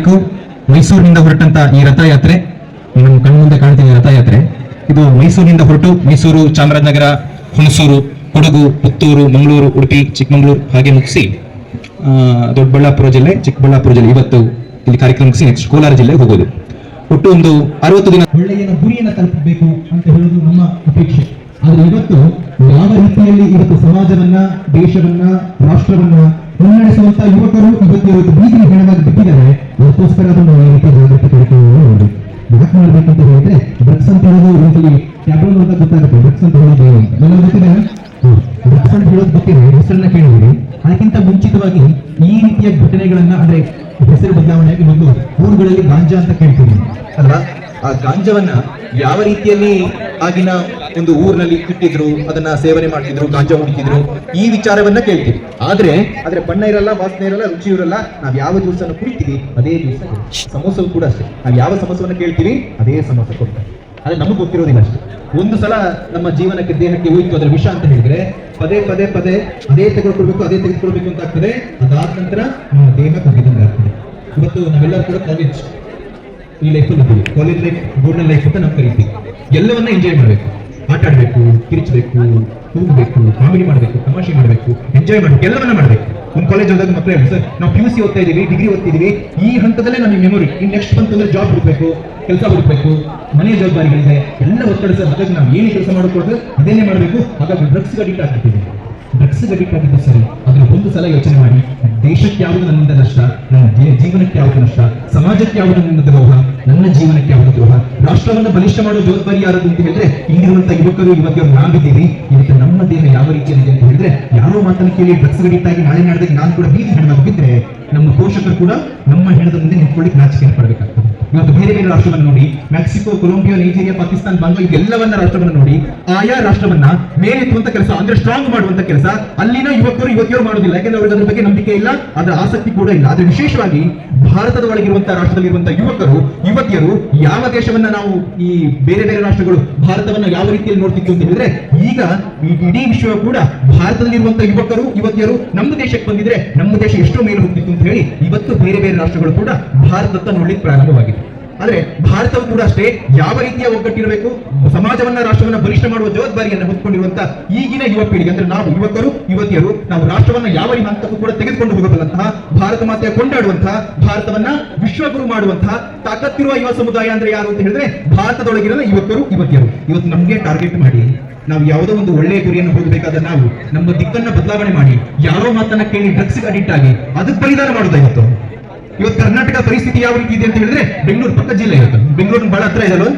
ತಾರೀಕು ಮೈಸೂರಿನಿಂದ ಹೊರಟಂತ ಈ ರಥಯಾತ್ರೆ. ನಮ್ಮ ಕಣ್ಮುಂದೆ ಕಾಣ್ತೀನಿ ರಥಯಾತ್ರೆ. ಇದು ಮೈಸೂರಿನಿಂದ ಹೊರಟು ಮೈಸೂರು ಚಾಮರಾಜನಗರ, ಹುಣಸೂರು, ಕೊಡಗು, ಪುತ್ತೂರು, ಮಂಗಳೂರು, ಉಡುಪಿ, ಚಿಕ್ಕಮಗಳೂರು ಹಾಗೆ ಮುಗಿಸಿ ದೊಡ್ಡಬಳ್ಳಾಪುರ ಜಿಲ್ಲೆ, ಚಿಕ್ಕಬಳ್ಳಾಪುರ ಜಿಲ್ಲೆ. ಇವತ್ತು ಇಲ್ಲಿ ಕಾರ್ಯಕ್ರಮ ಮುಗಿಸಿ ನೆಕ್ಸ್ಟ್ ಕೋಲಾರ ಜಿಲ್ಲೆಗೆ ಹೋಗೋದು. ಒಟ್ಟು ಒಂದು ಅರವತ್ತು ದಿನ ಒಳ್ಳೆಯ ಗುರಿಯನ್ನು ತಲುಪಬೇಕು ಅಂತ ಹೇಳೋದು ನಮ್ಮ ಅಪೇಕ್ಷೆ. ಆದರೆ ಇವತ್ತು ಯಾವ ರೀತಿಯಲ್ಲಿ ಇವತ್ತು ಸಮಾಜವನ್ನ, ದೇಶವನ್ನ, ರಾಷ್ಟ್ರವನ್ನ ಮುನ್ನಡೆಸುವಂತ ಯುವಕರು ಇವತ್ತು ಇವತ್ತು ಬೀದಿಗೆ ಹೆಣವಾಗಿ ಬಿಟ್ಟಿದ್ದಾರೆ ಅದಕ್ಕೋಸ್ಕರ ಅದನ್ನು ಈ ರೀತಿ ಜಾಗೃತಿ ಯಾಕೆ ಮಾಡ್ಬೇಕಂತ ಹೇಳಿದ್ರೆ ಡ್ರಗ್ಸ್ ಅಂತ ಹೇಳೋದು ಟ್ಯಾಬ್ಲೆಟ್ ಅಂತ ಗೊತ್ತಾಗುತ್ತೆ. ಡ್ರಗ್ಸ್ ಅಂತ ಹೇಳೋದು ಅಂತ. ಗೊತ್ತಿದೆ ಅಂತ ಹೇಳೋದು ಗೊತ್ತಿದೆ ಹೆಸರನ್ನ ಕೇಳಿದಿರಿ ಅದಕ್ಕಿಂತ ಮುಂಚಿತವಾಗಿ ಈ ರೀತಿಯ ಘಟನೆಗಳನ್ನ ಅಂದ್ರೆ ಹೆಸರು ಬದಲಾವಣೆಯಾಗಿ ಒಂದು ಊರುಗಳಲ್ಲಿ ಗಾಂಜಾ ಅಂತ ಕೇಳ್ತೀವಿ. ಅಲ್ವಾ? ಆ ಗಾಂಜವನ್ನ ಯಾವ ರೀತಿಯಲ್ಲಿ ಆಗಿನ ಒಂದು ಊರಿನಲ್ಲಿ ಇಟ್ಟಿದ್ರು, ಅದನ್ನ ಸೇವನೆ ಮಾಡ್ತಿದ್ರು, ಗಾಂಜಾ ಹುಡುಕಿದ್ರು ಈ ವಿಚಾರವನ್ನ ಕೇಳ್ತೀವಿ. ಆದ್ರೆ ಆದ್ರೆ ಬಣ್ಣ ಇರಲ್ಲ, ವಾಸನೆ ಇರಲ್ಲ, ರುಚಿ ಇರಲ್ಲ, ನಾವ್ ಯಾವ ಜ್ಯೂಸ್ ಅನ್ನು ಕುಡಿತೀವಿ, ಅದೇ ಜ್ಯೂಸ್ ಸಮೋಸವು ಕೂಡ ಅಷ್ಟೇ. ನಾವ್ ಯಾವ ಸಮೋಸವನ್ನ ಕೇಳ್ತೀವಿ, ಅದೇ ಸಮೋಸ ಕೊಡ್ತಾರೆ. ಆದ್ರೆ ನಮಗ್ ಗೊತ್ತಿರೋದಿಲ್ಲ ಅಷ್ಟೇ. ಒಂದು ಸಲ ನಮ್ಮ ಜೀವನಕ್ಕೆ, ದೇಹಕ್ಕೆ ಹೋಯ್ತು, ಅದರ ವಿಷ ಅಂತ ಹೇಳಿದ್ರೆ, ಪದೇ ಪದೇ ಪದೇ ಅದೇ ತೆಗೆದುಕೊಳ್ಬೇಕು ಅದೇ ತೆಗೆದುಕೊಳ್ಬೇಕು ಅಂತ ಆಗ್ತದೆ. ಅದಾದ ನಂತರ ನಮ್ಮ ದೇಹ ಕಗ್ಗಿದಂಗೆ ಆಗ್ತದೆ. ಇವತ್ತು ನಾವೆಲ್ಲರೂ ಕೂಡ ಕಾಲೇಜ್ ಈ ಲೈಫಲ್ಲಿ ಇದ್ದೀವಿ. ಕಾಲೇಜ್ ಲೈಫ್ ಗೋಲ್ಡನ್ ಲೈಫ್ ಅಂತ ನಾವು ಕರಿತೀವಿ. ಎಲ್ಲವನ್ನ ಎಂಜಾಯ್ ಮಾಡಬೇಕು. ಆಟ ಆಡಬೇಕು ಕಿರಿಚಬೇಕು ಕೂಗಬೇಕು, ಕಾಮಿಡಿ ಮಾಡಬೇಕು, ತಮಾಷೆ ಮಾಡಬೇಕು ಎಂಜಾಯ್ ಮಾಡಬೇಕು, ಎಲ್ಲವನ್ನ ಮಾಡಬೇಕು. ಒಂದು ಕಾಲೇಜ್ ಹೋದಾಗ ಮಕ್ಕಳು ಸರ್ ನಾವು ಪಿ ಯು ಸಿ ಓದ್ತಾ ಇದೀವಿ ಡಿಗ್ರಿ ಓದ್ತಿದೀವಿ ಈ ಹಂತದಲ್ಲೇ ನಮಗೆ ಮೆಮೊರಿ ಇನ್ನು ನೆಕ್ಸ್ಟ್ ಬಂತಂದ್ರೆ ಜಾಬ್ ಹುಡುಕ್ಬೇಕು, ಕೆಲಸ ಹುಡುಕ್ಬೇಕು ಮನೆಯ ಜವಾಬ್ದಾರಿಗಳಿದೆ, ಎಲ್ಲ ಒತ್ತಡ ಸರ್ ಹಾಗಾಗಿ ನಾವು ಏನು ಕೆಲಸ ಮಾಡಿಕೊಡ್ತೀವಿ ಅದನ್ನೇ ಮಾಡಬೇಕು. ಹಾಗಾಗಿ ಡ್ರಗ್ಸ್ ಅಡಿಕ್ಟ್ ಆಗ್ಬಿಟ್ಟಿದ್ದೀವಿ. ಡ್ರಗ್ಸ್ ಸರಿ, ಆದರೆ ಒಂದು ಸಲ ಯೋಚನೆ ಮಾಡಿ, ದೇಶಕ್ಕೆ ಯಾವುದು ನನ್ನಿಂದ ನಷ್ಟ, ನನ್ನ ಜೀವನಕ್ಕೆ ಯಾವುದು ನಷ್ಟ, ಸಮಾಜಕ್ಕೆ ಯಾವುದು ನನ್ನ ದ್ರೋಹ, ನನ್ನ ಜೀವನಕ್ಕೆ ಯಾವುದು ದ್ರೋಹ, ರಾಷ್ಟ್ರವನ್ನು ಬಲಿಷ್ಠ ಮಾಡುವ ಜವಾಬ್ದಾರಿ ಯಾರದು ಅಂತ ಹೇಳಿದ್ರೆ ಇಂದಿರುವಂತಹ ಯುವಕರು, ಯುವತಿಯರು ನಾವಿದ್ದೀವಿ. ಇವತ್ತು ನಮ್ಮ ದೇಹ ಯಾವ ರೀತಿಯಲ್ಲಿದೆ ಅಂತ ಹೇಳಿದ್ರೆ, ಯಾರೋ ಮಾತನ್ನು ಕೇಳಿ ಡ್ರಗ್ಸ್ ಗಡಿಟ್ಟಾಗಿ ನಾಳೆ ನಾಡಿದಾಗ ನಾನು ಕೂಡ ಬೀದಿ ಹೆಣ್ಣು ಬಿದ್ದರೆ ನಮ್ಮ ಪೋಷಕರು ಕೂಡ ನಮ್ಮ ಹೆಣದ ಮುಂದೆ ನಿಂತ್ಕೊಳ್ಳಿಕ್ಕೆ ನಾಚಿಕೆ ಪಡಬೇಕಾಗ್ತದೆ. ಇವತ್ತು ಬೇರೆ ಬೇರೆ ರಾಷ್ಟ್ರವನ್ನು ನೋಡಿ, Mexico, Colombia, Nigeria, Pakistan Bangla ಎಲ್ಲವನ್ನ ರಾಷ್ಟ್ರವನ್ನು ನೋಡಿ, ಆಯಾ ರಾಷ್ಟ್ರವನ್ನ ಮೇಲೆತ್ತುವಂತ ಕೆಲಸ, ಅಂದ್ರೆ ಸ್ಟ್ರಾಂಗ್ ಮಾಡುವಂತ ಕೆಲಸ, ಅಲ್ಲಿನ ಯುವಕರು, ಯುವತಿಯರು ಮಾಡುವುದಿಲ್ಲ. ಯಾಕಂದ್ರೆ ಅವ್ರಿಗೆ ಅದ್ರ ಬಗ್ಗೆ ನಂಬಿಕೆ ಇಲ್ಲ ಅದರ ಆಸಕ್ತಿ ಕೂಡ ಇಲ್ಲ. ಆದ್ರೆ ವಿಶೇಷವಾಗಿ ಭಾರತದ ಒಳಗಿರುವಂತಹ ರಾಷ್ಟ್ರದಲ್ಲಿರುವಂತ ಯುವಕರು, ಯುವತಿಯರು ಯಾವ ದೇಶವನ್ನ ನಾವು ಈ ಬೇರೆ ಬೇರೆ ರಾಷ್ಟ್ರಗಳು ಭಾರತವನ್ನ ಯಾವ ರೀತಿಯಲ್ಲಿ ನೋಡ್ತಿದ್ವಿ ಅಂತ ಹೇಳಿದ್ರೆ, ಈಗ ಇಡೀ ವಿಶ್ವ ಕೂಡ ಭಾರತದಲ್ಲಿರುವಂತಹ ಯುವಕರು, ಯುವತಿಯರು ನಮ್ಮ ದೇಶಕ್ಕೆ ಬಂದಿದ್ರೆ ನಮ್ಮ ದೇಶ ಎಷ್ಟೋ ಮೇಲೆ ಹೋಗ್ತಿತ್ತು ಅಂತ ಹೇಳಿ, ಇವತ್ತು ಬೇರೆ ಬೇರೆ ರಾಷ್ಟ್ರಗಳು ಕೂಡ ಭಾರತದತ್ತ ನೋಡ್ಲಿಕ್ಕೆ ಪ್ರಾರಂಭವಾಗಿದೆ ಆದ್ರೆ ಭಾರತವು ಕೂಡ ಅಷ್ಟೇ ಯಾವ ರೀತಿಯ ಒಗ್ಗಟ್ಟಿರಬೇಕು? ಸಮಾಜವನ್ನ, ರಾಷ್ಟ್ರವನ್ನ ಬಲಿಷ್ಠ ಮಾಡುವ ಜವಾಬ್ದಾರಿಯನ್ನು ಹೊತ್ಕೊಂಡಿರುವಂತಹ ಈಗಿನ ಯುವ ಪೀಳಿಗೆ. ಅಂದ್ರೆ ನಾವು ಯುವಕರು, ಯುವತಿಯರು, ನಾವು ರಾಷ್ಟ್ರವನ್ನ ಯಾವ ಹಂತಕ್ಕೂ ಕೂಡ ತೆಗೆದುಕೊಂಡು ಹೋಗಬಲ್ಲಂತಹ ಭಾರತ ಮಾತೆಯ ಕೊಂಡಾಡುವಂತಹ ಭಾರತವನ್ನ ವಿಶ್ವಗುರು ಮಾಡುವಂತಹ ತಾಕತ್ತಿರುವ ಯುವ ಸಮುದಾಯ ಅಂದ್ರೆ ಯಾರು ಅಂತ ಹೇಳಿದ್ರೆ ಭಾರತದೊಳಗಿರುವ ಯುವಕರು, ಯುವತಿಯರು. ಇವತ್ತು ನಮ್ಗೆ ಟಾರ್ಗೆಟ್ ಮಾಡಿ, ನಾವು ಯಾವುದೋ ಒಂದು ಒಳ್ಳೆಯ ಗುರಿಯನ್ನು ಹೋಗಬೇಕಾದ ನಾವು ನಮ್ಮ ದಿಕ್ಕನ್ನ ಬದಲಾವಣೆ ಮಾಡಿ, ಯಾರೋ ಮಾತನ್ನ ಕೇಳಿ ಡ್ರಗ್ಸ್ ಅಡಿಕ್ಟ್ ಆಗಿ, ಅದಕ್ಕೆ ಬಲಿದಾನ ಮಾಡೋದ ಇವತ್ತು ಕರ್ನಾಟಕ ಪರಿಸ್ಥಿತಿ ಯಾವ ರೀತಿ ಇದೆ ಅಂತ ಹೇಳಿದ್ರೆ ಬೆಂಗಳೂರು ಪಕ್ಕ ಜಿಲ್ಲೆ. ಇವತ್ತು ಬೆಂಗಳೂರು ಬಹಳ ಹತ್ರ ಇದೆ?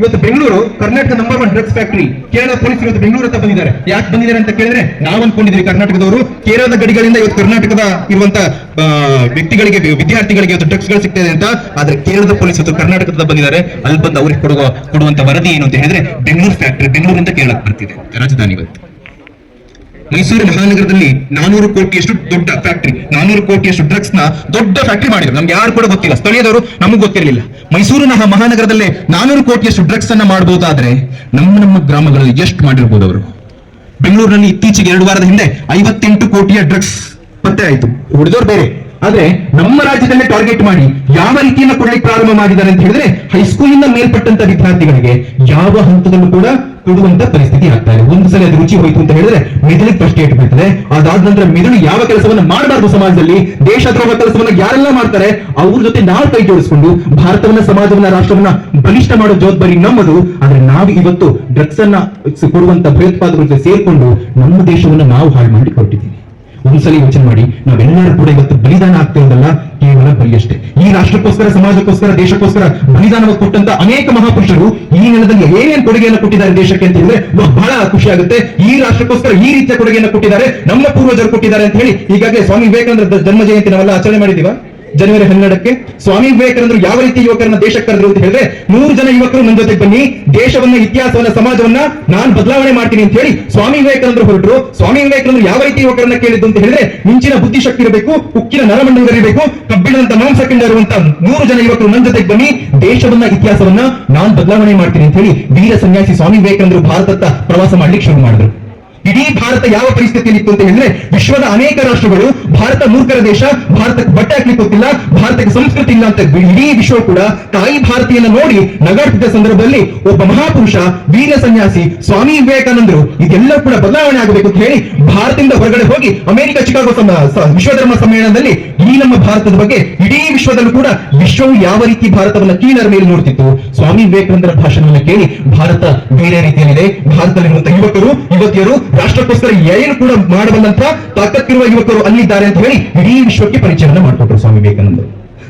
ಇವತ್ತು Bengaluru Karnataka number one drugs factory Kerala police ಇವತ್ತು ಬೆಂಗಳೂರು ಹತ್ರ ಬಂದಿದ್ದಾರೆ. ಯಾಕೆ ಬಂದಿದ್ದಾರೆ ಅಂತ ಕೇಳಿದ್ರೆ ನಾವು ಅನ್ಕೊಂಡಿದ್ರಿ ಕರ್ನಾಟಕದವರು. ಕೇರಳದ ಗಡಿಗಳಿಂದ ಇವತ್ತು ಕರ್ನಾಟಕದ ಇರುವಂತ ವ್ಯಕ್ತಿಗಳಿಗೆ, ವಿದ್ಯಾರ್ಥಿಗಳಿಗೆ ಇವತ್ತು ಡ್ರಗ್ಸ್ಗಳು ಸಿಗ್ತಾ ಇದೆ ಅಂತ. ಆದ್ರೆ ಕೇರಳದ ಪೊಲೀಸ್ ಇವತ್ತು ಕರ್ನಾಟಕದ ಬಂದಿದ್ದಾರೆ. ಅಲ್ಲಿ ಬಂದು ಅವ್ರಿಗೆ ಕೊಡುವ, ಕೊಡುವಂತ ವರದಿ ಏನು ಅಂತ ಹೇಳಿದ್ರೆ ಬೆಂಗಳೂರು ಫ್ಯಾಕ್ಟರಿ ಬೆಂಗಳೂರಿಂದ ಕೇರಳಕ್ಕೆ ಬರ್ತಿದೆ. ರಾಜಧಾನಿ ಇವತ್ತು ಮೈಸೂರು ಮಹಾನಗರದಲ್ಲಿ ನಾನೂರು ಕೋಟಿಯಷ್ಟು ದೊಡ್ಡ ಫ್ಯಾಕ್ಟರಿ ನಾನೂರು ಕೋಟಿಯಷ್ಟು ಡ್ರಗ್ಸ್ನ ದೊಡ್ಡ ಫ್ಯಾಕ್ಟರಿ ಮಾಡಿದ್ರು. ನಮ್ಗೆ ಯಾರು ಕೂಡ ಗೊತ್ತಿಲ್ಲ. ಸ್ಥಳೀಯದವರು ನಮಗ್ ಗೊತ್ತಿರಲಿಲ್ಲ. ಮೈಸೂರಿನ ಮಹಾನಗರದಲ್ಲೇ ನಾನೂರು ಕೋಟಿಯಷ್ಟು ಡ್ರಗ್ಸ್ ಅನ್ನ ಮಾಡಬಹುದಾದ್ರೆ ನಮ್ಮ ನಮ್ಮ ಗ್ರಾಮಗಳಲ್ಲಿ ಎಷ್ಟು ಮಾಡಿರ್ಬೋದು ಅವರು? ಬೆಂಗಳೂರಿನಲ್ಲಿ ಇತ್ತೀಚೆಗೆ ಎರಡು ವಾರದ ಹಿಂದೆ ಐವತ್ತೆಂಟು ಕೋಟಿಯ ಡ್ರಗ್ಸ್ ಪತ್ತೆ ಆಯ್ತು. ಉಳಿದವ್ರು ಬೇರೆ. ಆದ್ರೆ ನಮ್ಮ ರಾಜ್ಯದಲ್ಲೇ ಟಾರ್ಗೆಟ್ ಮಾಡಿ ಯಾವ ರೀತಿಯನ್ನ ಕೊಡ್ಲಿಕ್ಕೆ ಪ್ರಾರಂಭ ಮಾಡಿದ್ದಾರೆ ಅಂತ ಹೇಳಿದ್ರೆ ಹೈಸ್ಕೂಲಿಂದ ಮೇಲ್ಪಟ್ಟಂತ ವಿದ್ಯಾರ್ಥಿಗಳಿಗೆ ಯಾವ ಹಂತದಲ್ಲೂ ಕೂಡ ಕೊಡುವಂತ ಪರಿಸ್ಥಿತಿ ಆಗ್ತಾ ಇದೆ ಒಂದು ಸಲ ಅದು ರುಚಿ ಹೋಯ್ತು ಅಂತ ಹೇಳಿದ್ರೆ ಮೆದುಳಿಗೆ ಫಸ್ಟ್ ಏಟ್ ಬೀಳ್ತದೆ. ಅದಾದ ನಂತರ ಮೆದುಳು ಯಾವ ಕೆಲಸವನ್ನ ಮಾಡಬಾರ್ದು ಸಮಾಜದಲ್ಲಿ ದೇಶದ್ರೋಹ ಕೆಲಸವನ್ನ ಯಾರೆಲ್ಲ ಮಾಡ್ತಾರೆ, ಅವ್ರ ಜೊತೆ ನಾವು ಕೈ ಜೋಡಿಸ್ಕೊಂಡು ಭಾರತವನ್ನ, ಸಮಾಜವನ್ನ, ರಾಷ್ಟ್ರವನ್ನ ಬಲಿಷ್ಠ ಮಾಡೋ ಜವಾಬ್ದಾರಿ ನಮ್ಮದು. ಆದ್ರೆ ನಾವು ಇವತ್ತು ಡ್ರಗ್ಸ್ ಅನ್ನ ಕೊಡುವಂತ ಭಯೋತ್ಪಾದಕರ ಜೊತೆ ಸೇರ್ಕೊಂಡು ನಮ್ಮ ದೇಶವನ್ನ ನಾವು ಹಾಳು ಮಾಡಿ ಕೊಟ್ಟಿದ್ದೀವಿ ಒಂದ್ಸಲಿ ಯೋಚನೆ ಮಾಡಿ, ನಾವೆಲ್ಲರೂ ಕೂಡ ಇವತ್ತು ಬಲಿದಾನ ಆಗ್ತಿರೋದಲ್ಲ ಕೇವಲ ಬಲಿಯಷ್ಟೇ ಈ ರಾಷ್ಟ್ರಕ್ಕೋಸ್ಕರ, ಸಮಾಜಕ್ಕೋಸ್ಕರ, ದೇಶಕ್ಕೋಸ್ಕರ ಬಲಿದಾನವನ್ನು ಕೊಟ್ಟಂತ ಅನೇಕ ಮಹಾಪುರುಷರು ಈ ನೆಲದಲ್ಲಿ ಏನೇನ್ ಕೊಡುಗೆಯನ್ನು ಕೊಟ್ಟಿದ್ದಾರೆ ದೇಶಕ್ಕೆ ಅಂತ ಹೇಳಿದ್ರೆ ಬಹಳ ಖುಷಿ ಆಗುತ್ತೆ. ಈ ರಾಷ್ಟ್ರಕ್ಕೋಸ್ಕರ ಈ ರೀತಿಯ ಕೊಡುಗೆಯನ್ನು ಕೊಟ್ಟಿದ್ದಾರೆ, ನಮ್ಮ ಪೂರ್ವಜರು ಕೊಟ್ಟಿದ್ದಾರೆ ಅಂತ ಹೇಳಿ, ಈಗಾಗಲೇ ಸ್ವಾಮಿ ವಿವೇಕಾನಂದ ಜನ್ಮ ಜಯಂತಿ ನಾವೆಲ್ಲ ಆಚರಣೆ ಮಾಡಿದೀವ ಜನವರಿ ಹನ್ನೆರಡಕ್ಕೆ ಸ್ವಾಮಿ ವಿವೇಕಾನಂದರು ಯಾವ ರೀತಿ ಯುವಕರನ್ನ ದೇಶಕ್ಕೆ ಕರೆದ್ರು ಅಂತ ಹೇಳಿದ್ರೆ, ನೂರು ಜನ ಯುವಕರು ನನ್ನ ಜೊತೆಗೆ ಬನ್ನಿ, ದೇಶವನ್ನ, ಇತಿಹಾಸವನ್ನ, ಸಮಾಜವನ್ನ ನಾನು ಬದಲಾವಣೆ ಮಾಡ್ತೀನಿ ಅಂತ ಹೇಳಿ ಸ್ವಾಮಿ ವಿವೇಕಾನಂದರು ಹೊರಟರು. ಸ್ವಾಮಿ ವಿವೇಕಾನಂದರು ಯಾವ ರೀತಿ ಯುವಕರನ್ನ ಕೇಳಿದ್ದು ಅಂತ ಹೇಳಿದ್ರೆ, ಮಿಂಚಿನ ಬುದ್ಧಿಶಕ್ತಿ ಇರಬೇಕು, ಉಕ್ಕಿನ ಇರಬೇಕು, ಕಬ್ಬಿಣದಂತ ಮಾಂಸಖಂಡ ಇರುವಂತ ನೂರು ಜನ ಯುವಕರು ನನ್ನ ಜೊತೆಗೆ ಬನ್ನಿ, ದೇಶವನ್ನ, ಇತಿಹಾಸವನ್ನ ನಾನು ಬದಲಾವಣೆ ಮಾಡ್ತೀನಿ ಅಂತ ಹೇಳಿ ವೀರ ಸನ್ಯಾಸಿ ಸ್ವಾಮಿ ವಿವೇಕಾನಂದರು ಭಾರತತ್ತ ಪ್ರವಾಸ ಮಾಡ್ಲಿಕ್ಕೆ ಶುರು ಮಾಡಿದ್ರು. ಭಾರತ ಯಾವ ಪರಿಸ್ಥಿತಿಯಲ್ಲಿ ಇತ್ತು ಅಂತ ಹೇಳಿದ್ರೆ, ವಿಶ್ವದ ಅನೇಕ ರಾಷ್ಟ್ರಗಳು, ಭಾರತ ಮೂರ್ಖರ ದೇಶ, ಭಾರತಕ್ಕೆ ಬಟ್ಟೆ ಹಾಕ್ಲಿಕ್ಕೆ ಗೊತ್ತಿಲ್ಲ, ಭಾರತಕ್ಕೆ ಸಂಸ್ಕೃತಿ ಇಲ್ಲ ಅಂತ ಇಡೀ ವಿಶ್ವ ಕೂಡ ತಾಯಿ ಭಾರತೀಯನ ನೋಡಿ ನಗಾಡ್ತಿದ್ದ ಸಂದರ್ಭದಲ್ಲಿ ಒಬ್ಬ ಮಹಾಪುರುಷ, ವೀರ ಸನ್ಯಾಸಿ ಸ್ವಾಮಿ ವಿವೇಕಾನಂದರು ಇದೆಲ್ಲ ಕೂಡ ಬದಲಾವಣೆ ಆಗಬೇಕು ಅಂತ ಹೇಳಿ ಭಾರತದಿಂದ ಹೊರಗಡೆ ಹೋಗಿ ಅಮೆರಿಕ ಚಿಕಾಗೋ ವಿಶ್ವ ವಿಶ್ವಧರ್ಮ ಸಮ್ಮೇಳನದಲ್ಲಿ ಈ ನಮ್ಮ ಭಾರತದ ಬಗ್ಗೆ ಇಡೀ ವಿಶ್ವದಲ್ಲೂ ಕೂಡ ವಿಶ್ವವು ಯಾವ ರೀತಿ ಭಾರತವನ್ನ ಕೀಳರ ಮೇಲೆ ನೋಡ್ತಿತ್ತು? ಸ್ವಾಮಿ ವಿವೇಕಾನಂದರ ಭಾಷಣವನ್ನು ಕೇಳಿ ಭಾರತ ಬೇರೆ ರೀತಿಯಲ್ಲಿದೆ. ಭಾರತದಲ್ಲಿರುವಂತಹ ಯುವಕರು, ಯುವತಿಯರು, ರಾಷ್ಟ್ರಕ್ಕೋಸ್ಕರ ಏನು ಕೂಡ ಮಾಡಬಲ್ಲಂತ ತಾಕತ್ತಿರುವ ಯುವಕರು ಅಲ್ಲಿದ್ದಾರೆ ಅಂತ ಹೇಳಿ ಇಡೀ ವಿಶ್ವಕ್ಕೆ ಪರಿಚಯನ ಮಾಡಿಕೊಟ್ರು ಸ್ವಾಮಿ ವಿವೇಕಾನಂದರು.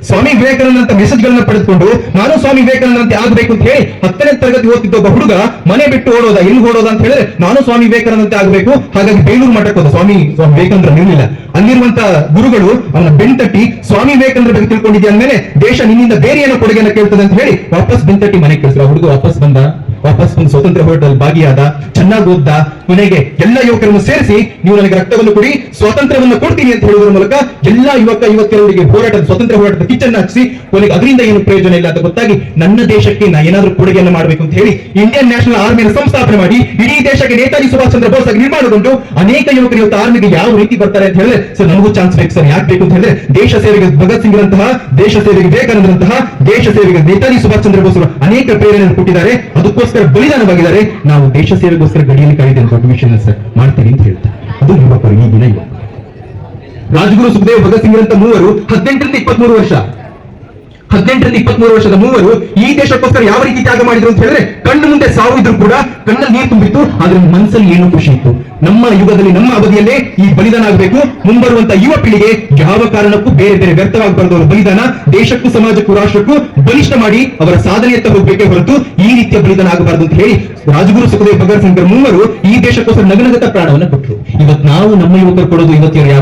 ಸ್ವಾಮಿ ವಿವೇಕಾನಂದ ಮೆಸೇಜ್ ಗಳನ್ನ ಪಡೆದುಕೊಂಡು, ನಾನು ಸ್ವಾಮಿ ವಿವೇಕಾನಂದ ಅಂತ ಆಗಬೇಕು ಅಂತ ಹೇಳಿ ಹತ್ತನೇ ತರಗತಿ ಓದ್ತಿದ್ದ ಒಬ್ಬ ಹುಡುಗ ಮನೆ ಬಿಟ್ಟು ಓಡೋದ, ಎಲ್ಲಿ ಓಡೋದ ಅಂತ ಹೇಳಿದ್ರೆ, ನಾನು ಸ್ವಾಮಿ ವಿವೇಕಾನಂದ ಅಂತ ಆಗಬೇಕು, ಹಾಗಾಗಿ ಬೇಲೂರು ಮಠಕ್ಕೆ ಹೋದ. ಸ್ವಾಮಿ ಸ್ವಾಮಿ ವಿವೇಕಾನಂದ್ರ ನಿಲ್ಲಿಲ್ಲ. ಅಲ್ಲಿರುವಂತ ಗುರುಗಳು ಅವನ ಬೆಣ್ತಟ್ಟಿ ಸ್ವಾಮಿ ವಿವೇಕಾನಂದ್ರ ಬಗ್ಗೆ ತಿಳ್ಕೊಂಡಿದ್ದೆ ಅಂದ್ಮೇಲೆ, ದೇಶ ನಿನ್ನಿಂದ ಬೇರೆ ಏನೋ ಕೊಡುಗೆಯನ್ನು ಕೇಳ್ತದೆ ಅಂತ ಹೇಳಿ ವಾಪಸ್ ಬೆಣ್ತಟ್ಟಿ ಮನೆ ಆ ಹುಡುಗ ವಾಪಸ್ ಬಂದ. ವಾಪಸ್ ಒಂದು ಸ್ವತಂತ್ರ ಹೋರಾಟದಲ್ಲಿ ಭಾಗಿಯಾದ ಚೆನ್ನಾಗಿ ಓದ್ದ ಕೊನೆಗೆ ಎಲ್ಲ ಯುವಕರನ್ನು ಸೇರಿಸಿ ನೀವು ನನಗೆ ರಕ್ತವನ್ನು ಕೊಡಿ, ಸ್ವಾತಂತ್ರ್ಯವನ್ನು ಕೊಡ್ತೀನಿ ಅಂತ ಹೇಳುವುದರ ಮೂಲಕ ಎಲ್ಲಾ ಯುವಕ ಯುವತಿಯರಿಗೆ ಹೋರಾಟದ, ಸ್ವತಂತ್ರ ಹೋರಾಟದ ಕಿಚ್ಚನ್ನ ಹಚ್ಚಿಸಿ ಕೊನೆಗೆ ಅದರಿಂದ ಏನು ಪ್ರಯೋಜನ ಇಲ್ಲ ಅಂತ ಗೊತ್ತಾಗಿ ನನ್ನ ದೇಶಕ್ಕೆ ನಾ ಏನಾದರೂ ಕೊಡುಗೆಯನ್ನು ಮಾಡಬೇಕು ಅಂತ ಹೇಳಿ ಇಂಡಿಯನ್ ನ್ಯಾಷನಲ್ ಆರ್ಮಿಯನ್ನು ಸಂಸ್ಥಾಪನೆ ಮಾಡಿ, ಇಡೀ ದೇಶಕ್ಕೆ ನೇತಾಜಿ ಸುಭಾಷ್ ಚಂದ್ರ ಬೋಸ್ ಆಗಿ ನಿರ್ಮಾಣಗೊಂಡು ಅನೇಕ ಯುವಕರು ಇವತ್ತು ಆರ್ಮಿಗೆ ಯಾವ ರೀತಿ ಬರ್ತಾರೆ ಅಂತ ಹೇಳಿದ್ರೆ, ಸರ್, ನಮಗೂ ಚಾನ್ಸ್ ಬೇಕು, ಸರ್, ಯಾಕೆ ಬೇಕು? ಅಂತ ಹೇಳಿದ್ರೆ, ದೇಶ ಸೇವೆಗೆ ಭಗತ್ ಸಿಂಗ್ ರಂತಹ, ದೇಶ ಸೇವೆಗೆ ವಿವೇಕಾನಂದರಂತಹ ದೇಶ ಸೇವೆಗೆ ನೇತಾಜಿ ಸುಭಾಷ್ ಚಂದ್ರ ಬೋಸ್ ಅನೇಕ ಪ್ರೇರಣೆಯನ್ನು ಕೊಟ್ಟಿದ್ದಾರೆ. ಅದಕ್ಕೋಸ್ಕರ ಬಲಿದಾನವಾಗಿದ್ದಾರೆ. ನಾವು ದೇಶ ಸೇವೆಗೋಸ್ಕರ ಗಡಿಯಲ್ಲಿ ಕಾಯ್ದೆ ದೊಡ್ಡ ವಿಷಯ ಸರ್ ಮಾಡ್ತೀನಿ ಅಂತ ಹೇಳ್ತಾರೆ. ಅದು ಯುವಕರು, ಈಗಿನ ಯುವಕರು. ರಾಜಗುರು ಸುಖದೇವ್ ಭಗತ್ ಸಿಂಗ್ ಅಂತ ಮೂವರು, ಹದಿನೆಂಟರಿಂದ ಇಪ್ಪತ್ಮೂರು ವರ್ಷ. ಹದಿನೆಂಟರಿಂದ ಇಪ್ಪತ್ಮೂರು ವರ್ಷದ ಮೂವರು ಈ ದೇಶಕ್ಕೋಸ್ಕರ ಯಾವ ರೀತಿ ತ್ಯಾಗ ಮಾಡಿದ್ರು ಅಂತ ಹೇಳಿದ್ರೆ ಕಣ್ಣು ಮುಂದೆ ಸಾವು ಇದ್ರು ಕೂಡ ಕಣ್ಣಲ್ಲಿ ನೀರು ತುಂಬಿತ್ತು, ಆದ್ರೆ ಮನಸ್ಸಲ್ಲಿ ಏನು ಖುಷಿ ಇತ್ತು. ನಮ್ಮ ಯುಗದಲ್ಲಿ, ನಮ್ಮ ಅವಧಿಯಲ್ಲೇ ಈ ಬಲಿದಾನ ಆಗಬೇಕು ಮುಂಬರುವಂತಹ ಯುವ ಪೀಳಿಗೆ ಯಾವ ಕಾರಣಕ್ಕೂ ಬೇರೆ ಬೇರೆ ವ್ಯರ್ಥವಾಗಬಾರದು. ಅವರ ಬಲಿದಾನ ದೇಶಕ್ಕೂ, ಸಮಾಜಕ್ಕೂ, ರಾಷ್ಟ್ರಕ್ಕೂ ಬಲಿಷ್ಠ ಮಾಡಿ ಅವರ ಸಾಧನೆಯತ್ತ ಹೋಗ್ಬೇಕೇ ಹೊರತು ಈ ರೀತಿಯ ಬಲಿದಾನ ಆಗಬಾರದು ಅಂತ ಹೇಳಿ ರಾಜಗುರು ಸುಖದೇವ್ ಭಗತ್ ಸಿಂಗ್ ಮೂವರು ಈ ದೇಶಕ್ಕೋಸ್ಕರ ನಗನಗತ ಪ್ರಾಣವನ್ನು ಕೊಟ್ಟರು ಇವತ್ತು ನಾವು ನಮ್ಮ ಯುವಕರು ಕೊಡೋದು ಇವತ್ತಿನ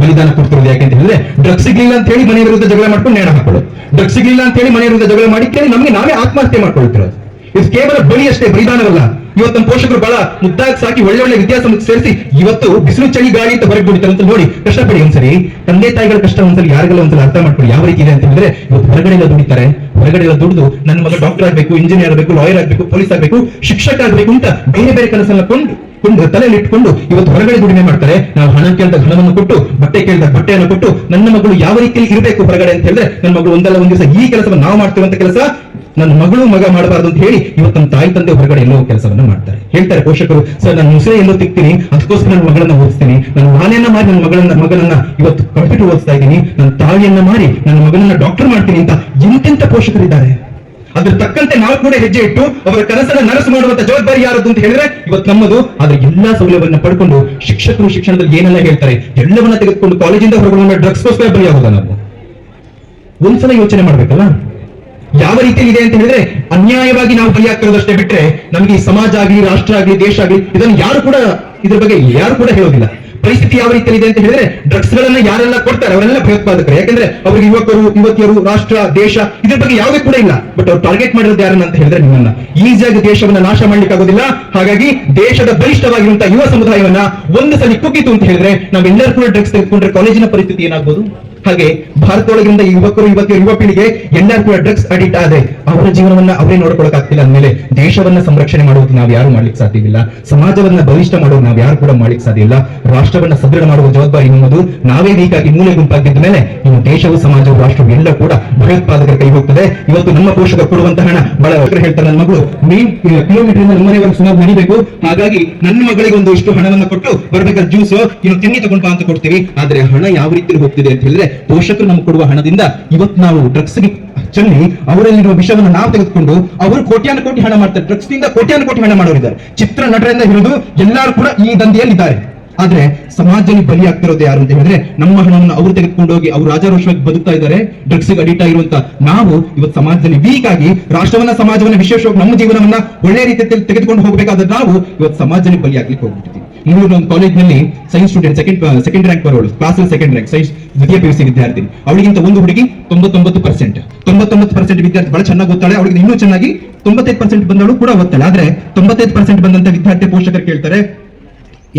ಬಲಿದಾನ ಕೊಡ್ತಿರೋದು ಯಾಕೆಂತ ಹೇಳಿದ್ರೆ ಡ್ರಗ್ಸ್ ಸಿಗ್ಲಿಲ್ಲ ಅಂತ ಹೇಳಿ ಮನೆ ವಿರುದ್ಧ ಜಗಳ ಮಾಡ್ಕೊಂಡು ನೇಣ ಹಾಕೊಳ್ಳೋದು. ಡ್ರಗ್ಸ್ ಸಿಗ್ಲಿಲ್ಲ ಅಂತ ಹೇಳಿ ಮನೆ ವಿರುದ್ಧ ಜಗಳ ಮಾಡಿ ಕೇಳಿ ನಮಗೆ ನಾವೇ ಆತ್ಮಹತ್ಯೆ ಮಾಡ್ಕೊಳ್ತಿರೋದು. ಇದು ಕೇವಲ ಬಲಿ ಅಷ್ಟೇ, ಬಲಿದಾನವಲ್ಲ. ಇವತ್ತು ನಮ್ಮ ಪೋಷಕರು ಬಹಳ ಮುದ್ದಾಗಿ ಸಾಕಿ ಒಳ್ಳೆ ಒಳ್ಳೆ ವಿದ್ಯಾಸಂಸ್ಥೆ ಸೇರಿಸಿ ಇವತ್ತು ಬಿಸಿಲು ಚಳಿ ಗಾಳಿ ಅಂತ ಹೊರಗೆ ಬಿಡ್ತಾರೆ ಅಂತ ನೋಡಿ ಕಷ್ಟಪಡಿ ಒಂದ್ಸರಿ. ತಂದೆ ತಾಯಿಗಳ ಕಷ್ಟ ಒಂದ್ಸಲಿ ಯಾರಿಗೆಲ್ಲ ಒಂದ್ಸಲ ಅರ್ಥ ಮಾಡ್ಕೊಳ್ಳಿ. ಯಾವ ರೀತಿ ಇದೆ ಅಂತ ಹೇಳಿದ್ರೆ ಇವತ್ತು ಹೊರಗಡೆ ಎಲ್ಲ ದುಡಿತಾರೆ. ಹೊರಗಡೆ ಎಲ್ಲ ದುಡಿದು ನನ್ನ ಮಗ ಡಾಕ್ಟರ್ ಆಗ್ಬೇಕು ಇಂಜಿನಿಯರ್ ಆಗಬೇಕು ಲಾಯರ್ ಆಗ್ಬೇಕು ಪೊಲೀಸ್ ಆಗಬೇಕು, ಶಿಕ್ಷಕ ಆಗ್ಬೇಕು ಅಂತ ಬೇರೆ ಬೇರೆ ಕನಸನ್ನ ಕೊಂಡು ಕೊಂಡು ತಲೆಯಲ್ಲಿ ಇಟ್ಕೊಂಡು ಇವತ್ತು ಹೊರಗಡೆ ದುಡಿಮೆ ಮಾಡ್ತಾರೆ. ನಾವು ಹಣ ಕೇಳಿದಾಗ ಹಣವನ್ನು ಕೊಟ್ಟು, ಬಟ್ಟೆ ಕೇಳಿದಾಗ ಬಟ್ಟೆಯನ್ನು ಕೊಟ್ಟು ನನ್ನ ಮಗಳು ಯಾವ ರೀತಿಯಲ್ಲಿ ಇರಬೇಕು ಹೊರಗಡೆ ಅಂತ ಹೇಳಿದ್ರೆ ನನ್ನ ಮಗಳು ಒಂದಲ್ಲ ಒಂದ್ ದಿವಸ ಈ ಕೆಲಸವನ್ನು ನಾವು ಮಾಡ್ತಿರುವಂತ ಕೆಲಸ ನನ್ನ ಮಗಳು ಮಗ ಮಾಡಬಾರದು ಅಂತ ಹೇಳಿ ಇವತ್ತು ನಮ್ಮ ತಾಯಿ ತಂದೆ ಹೊರಗಡೆ ಎಲ್ಲೋ ಕೆಲಸವನ್ನ ಮಾಡ್ತಾರೆ. ಹೇಳ್ತಾರೆ ಪೋಷಕರು, ಸರ್, ನಾನು ಮುಸೆ ಎಲ್ಲೋ ತಿಕ್ತೀನಿ, ಅದಕ್ಕೋಸ್ಕರ ನನ್ನ ಮಗಳನ್ನ ಓದಿಸ್ತೀನಿ. ನನ್ನ ಮಾನೆಯನ್ನ ಮಾರಿ ನನ್ನ ಮಗಳನ್ನ, ಮಗನನ್ನ ಇವತ್ತು ಕಂಪ್ಯೂಟರ್ ಓದಿಸ್ತಾ ಇದ್ದೀನಿ. ನನ್ನ ತಾಯಿಯನ್ನ ಮಾರಿ ನನ್ನ ಮಗನನ್ನ ಡಾಕ್ಟರ್ ಮಾಡ್ತೀನಿ ಅಂತ ಎಂತೆಂತ ಪೋಷಕರಿದ್ದಾರೆ ಅದ್ರ ತಕ್ಕಂತೆ ನಾವು ಕೂಡ ಹೆಜ್ಜೆ ಇಟ್ಟು ಅವರ ಕನಸನ್ನ ನನಸು ಮಾಡುವಂತ ಜವಾಬ್ದಾರಿ ಯಾರದ್ದು ಅಂತ ಹೇಳಿದ್ರೆ ಇವತ್ತು ನಮ್ಮದು ಆದ್ರೆ ಎಲ್ಲಾ ಸೌಲಭ್ಯವನ್ನ ಪಡ್ಕೊಂಡು ಶಿಕ್ಷಕರು ಶಿಕ್ಷಣದಲ್ಲಿ ಏನೆಲ್ಲ ಹೇಳ್ತಾರೆ, ಎಲ್ಲವನ್ನ ತೆಗೆದುಕೊಂಡು ಕಾಲೇಜಿಂದ ಹೊರಗಡೆ ಡ್ರಗ್ಸ್ಗೋಸ್ಕರ ಬಲಿಯಾಗೋದ ನಾವು? ಒಂದ್ಸಲ ಯೋಚನೆ ಮಾಡ್ಬೇಕಲ್ಲ? ಯಾವ ರೀತಿಯಲ್ಲಿ ಇದೆ ಅಂತ ಹೇಳಿದ್ರೆ ಅನ್ಯಾಯವಾಗಿ ನಾವು ಬಲಿಯಾಗ್ತಿರೋದಷ್ಟೇ ಬಿಟ್ರೆ ನಮಗೆ ಸಮಾಜ ಆಗಲಿ, ರಾಷ್ಟ್ರ ಆಗಲಿ, ದೇಶ ಆಗಲಿ, ಇದನ್ನು ಯಾರು ಕೂಡ ಇದ್ರ ಬಗ್ಗೆ ಯಾರು ಕೂಡ ಹೇಳೋದಿಲ್ಲ. ಪರಿಸ್ಥಿತಿ ಯಾವ ರೀತಿಯಲ್ಲಿ ಇದೆ ಅಂತ ಹೇಳಿದ್ರೆ ಡ್ರಗ್ಸ್ ಗಳನ್ನ ಯಾರೆಲ್ಲ ಕೊಡ್ತಾರೆ ಅವರೆಲ್ಲ ಭಯೋತ್ಪಾದಕರು. ಯಾಕಂದ್ರೆ ಅವರಿಗೆ ಯುವಕರು, ಯುವತಿಯರು, ರಾಷ್ಟ್ರ, ದೇಶ ಇದ್ರ ಬಗ್ಗೆ ಯಾವುದೇ ಕೂಡ ಇಲ್ಲ. ಬಟ್ ಅವ್ರು ಟಾರ್ಗೆಟ್ ಮಾಡಿರೋದು ಯಾರನ್ನ ಅಂತ ಹೇಳಿದ್ರೆ ನಿಮ್ಮನ್ನ. ಈಸಿಯಾಗಿ ದೇಶವನ್ನ ನಾಶ ಮಾಡ್ಲಿಕ್ಕೆ ಆಗೋದಿಲ್ಲ. ಹಾಗಾಗಿ ದೇಶದ ಬಲಿಷ್ಠವಾಗಿರುವಂತಹ ಯುವ ಸಮುದಾಯವನ್ನ ಒಂದು ಸಲ ಕುಗ್ಗಿತು ಅಂತ ಹೇಳಿದ್ರೆ ನಾವೆಲ್ಲರೂ ಕೂಡ ಡ್ರಗ್ಸ್ ತೆಗೆದುಕೊಂಡ್ರೆ ಕಾಲೇಜಿನ ಪರಿಸ್ಥಿತಿ ಏನಾಗ್ಬೋದು? ಹಾಗೆ ಭಾರತದೊಳಗಿಂದ ಯುವಕರು ಯುವಕ ಯುವ ಪೀಳಿಗೆ ಎಲ್ಲರೂ ಕೂಡ ಡ್ರಗ್ಸ್ ಅಡಿಕ್ಟ್ ಆದ್ರೆ ಅವರ ಜೀವನವನ್ನ ಅವರೇ ನೋಡ್ಕೊಳಕ್ ಆಗ್ತಿಲ್ಲ ಅಂದ್ಮೇಲೆ ದೇಶವನ್ನ ಸಂರಕ್ಷಣೆ ಮಾಡೋದು ನಾವು ಯಾರು ಮಾಡ್ಲಿಕ್ಕೆ ಸಾಧ್ಯವಿಲ್ಲ. ಸಮಾಜವನ್ನ ಬಲಿಷ್ಠ ಮಾಡೋದು ನಾವು ಯಾರು ಕೂಡ ಮಾಡ್ಲಿಕ್ಕೆ ಸಾಧ್ಯ ಇಲ್ಲ ರಾಷ್ಟ್ರವನ್ನ ಸದೃಢ ಮಾಡುವ ಜವಾಬ್ದಾರಿ ನಮ್ಮದು. ನಾವೇ ರೀತಿಯಾಗಿ ಮೂಲೆ ಗುಂಪಾಗಿದ್ದ ಮೇಲೆ ನಿಮ್ಮ ದೇಶವು ಸಮಾಜವು ರಾಷ್ಟ್ರವು ಎಲ್ಲ ಕೂಡ ಭಯೋತ್ಪಾದಕರ ಕೈ ಹೋಗ್ತದೆ. ಇವತ್ತು ನಮ್ಮ ಪೋಷಕ ಕೊಡುವಂತಹ ಹಣ ಬಹಳ ಹೇಳ್ತಾರೆ ನನ್ನ ಮಗಳು ಮೀನ್ ಕಿಲೋಮೀಟರ್ ಇಂದ ನಮ್ಮನೆವರೆಗೆ ಸುಮಾರು ನಡಿಬೇಕು. ಹಾಗಾಗಿ ನನ್ನ ಮಗಳಿಗೆ ಒಂದು ಇಷ್ಟು ಹಣವನ್ನು ಕೊಟ್ಟು ಬರ್ಬೇಕಾದ್ರೆ ಜ್ಯೂಸ್ ಇನ್ನು ತಿನ್ನಿ ತಗೊಂಡ್ ಅಂತ ಕೊಡ್ತೀವಿ. ಆದ್ರೆ ಹಣ ಯಾವ ರೀತಿ ಹೋಗ್ತಿದೆ ಅಂತ ಹೇಳಿದ್ರೆ ಪೋಷಕರು ನಮ್ಗೆ ಕೊಡುವ ಹಣದಿಂದ ಇವತ್ತು ನಾವು ಡ್ರಗ್ಸ್ಗೆ ಚೆಲ್ಲಿ ಅವರಲ್ಲಿರುವ ವಿಷಯವನ್ನು ನಾವು ತೆಗೆದುಕೊಂಡು ಅವರು ಕೋಟ್ಯಾನ ಕೋಟಿ ಹಣ ಮಾಡ್ತಾರೆ. ಡ್ರಗ್ಸ್ನಿಂದ ಕೋಟ್ಯಾನು ಕೋಟಿ ಹಣ ಮಾಡೋರಿದ್ದಾರೆ. ಚಿತ್ರ ನಟರಿಂದ ಹಿಡಿದು ಎಲ್ಲರೂ ಕೂಡ ಈ ದಂಧೆಯಲ್ಲಿದ್ದಾರೆ. ಆದ್ರೆ ಸಮಾಜದಲ್ಲಿ ಬಲಿಯಾಗ್ತಿರೋದು ಯಾರು ಅಂತ ಹೇಳಿದ್ರೆ ನಮ್ಮ ಹಣವನ್ನು ಅವರು ತೆಗೆದುಕೊಂಡು ಹೋಗಿ ಅವರು ರಾಜಾರೋಷವಾಗಿ ಬದುಕ್ತಾ ಇದ್ದಾರೆ. ಡ್ರಗ್ಸ್ ಅಡಿಟ್ ಆಗಿರುವಂತ ನಾವು ಇವತ್ತು ಸಮಾಜದಲ್ಲಿ ವೀಕ್ ಆಗಿ ರಾಷ್ಟ್ರವನ್ನ, ಸಮಾಜವನ್ನ, ವಿಶೇಷವಾಗಿ ನಮ್ಮ ಜೀವನವನ್ನ ಒಳ್ಳೆ ರೀತಿಯಲ್ಲಿ ತೆಗೆದುಕೊಂಡು ಹೋಗಬೇಕಾದ್ರೆ ನಾವು ಇವತ್ತು ಸಮಾಜದಲ್ಲಿ ಬಲಿಯಾಗ್ಲಿಕ್ಕೆ ಹೋಗ್ಬಿಟ್ಟಿದ್ದೀವಿ. ಇಂಗ್ಳೂರು ಒಂದು ಕಾಲೇಜ್ನಲ್ಲಿ science student second second rank ಬರೋಳು class second rank science ದ್ವಿತೀಯ ಪಿ ಯು ಸಿ ವಿದ್ಯಾರ್ಥಿ ಅವಳಿಗಿಂತ ಒಂದು ಹುಡುಗಿ ತೊಂಬತ್ತೊಂಬತ್ತು ಪರ್ಸೆಂಟ್ ತೊಂಬತ್ತೊಂಬತ್ತು ಪರ್ಸೆಂಟ್ ವಿದ್ಯಾರ್ಥಿ ಬಹಳ ಚೆನ್ನಾಗಿ ಓದ್ತಾಳೆ ಅವಳಿಗೆ ಇನ್ನೂ ಚೆನ್ನಾಗಿ ತೊಂಬತ್ತೈದು ಪರ್ಸೆಂಟ್ ಬಂದವಳು ಕೂಡ ಓದ್ತಾಳೆ. ಆದ್ರೆ ತೊಂಬತ್ತೈದು ಪರ್ಸೆಂಟ್ ಬಂದಂತ ವಿದ್ಯಾರ್ಥಿ ಪೋಷಕರು ಕೇಳ್ತಾರೆ,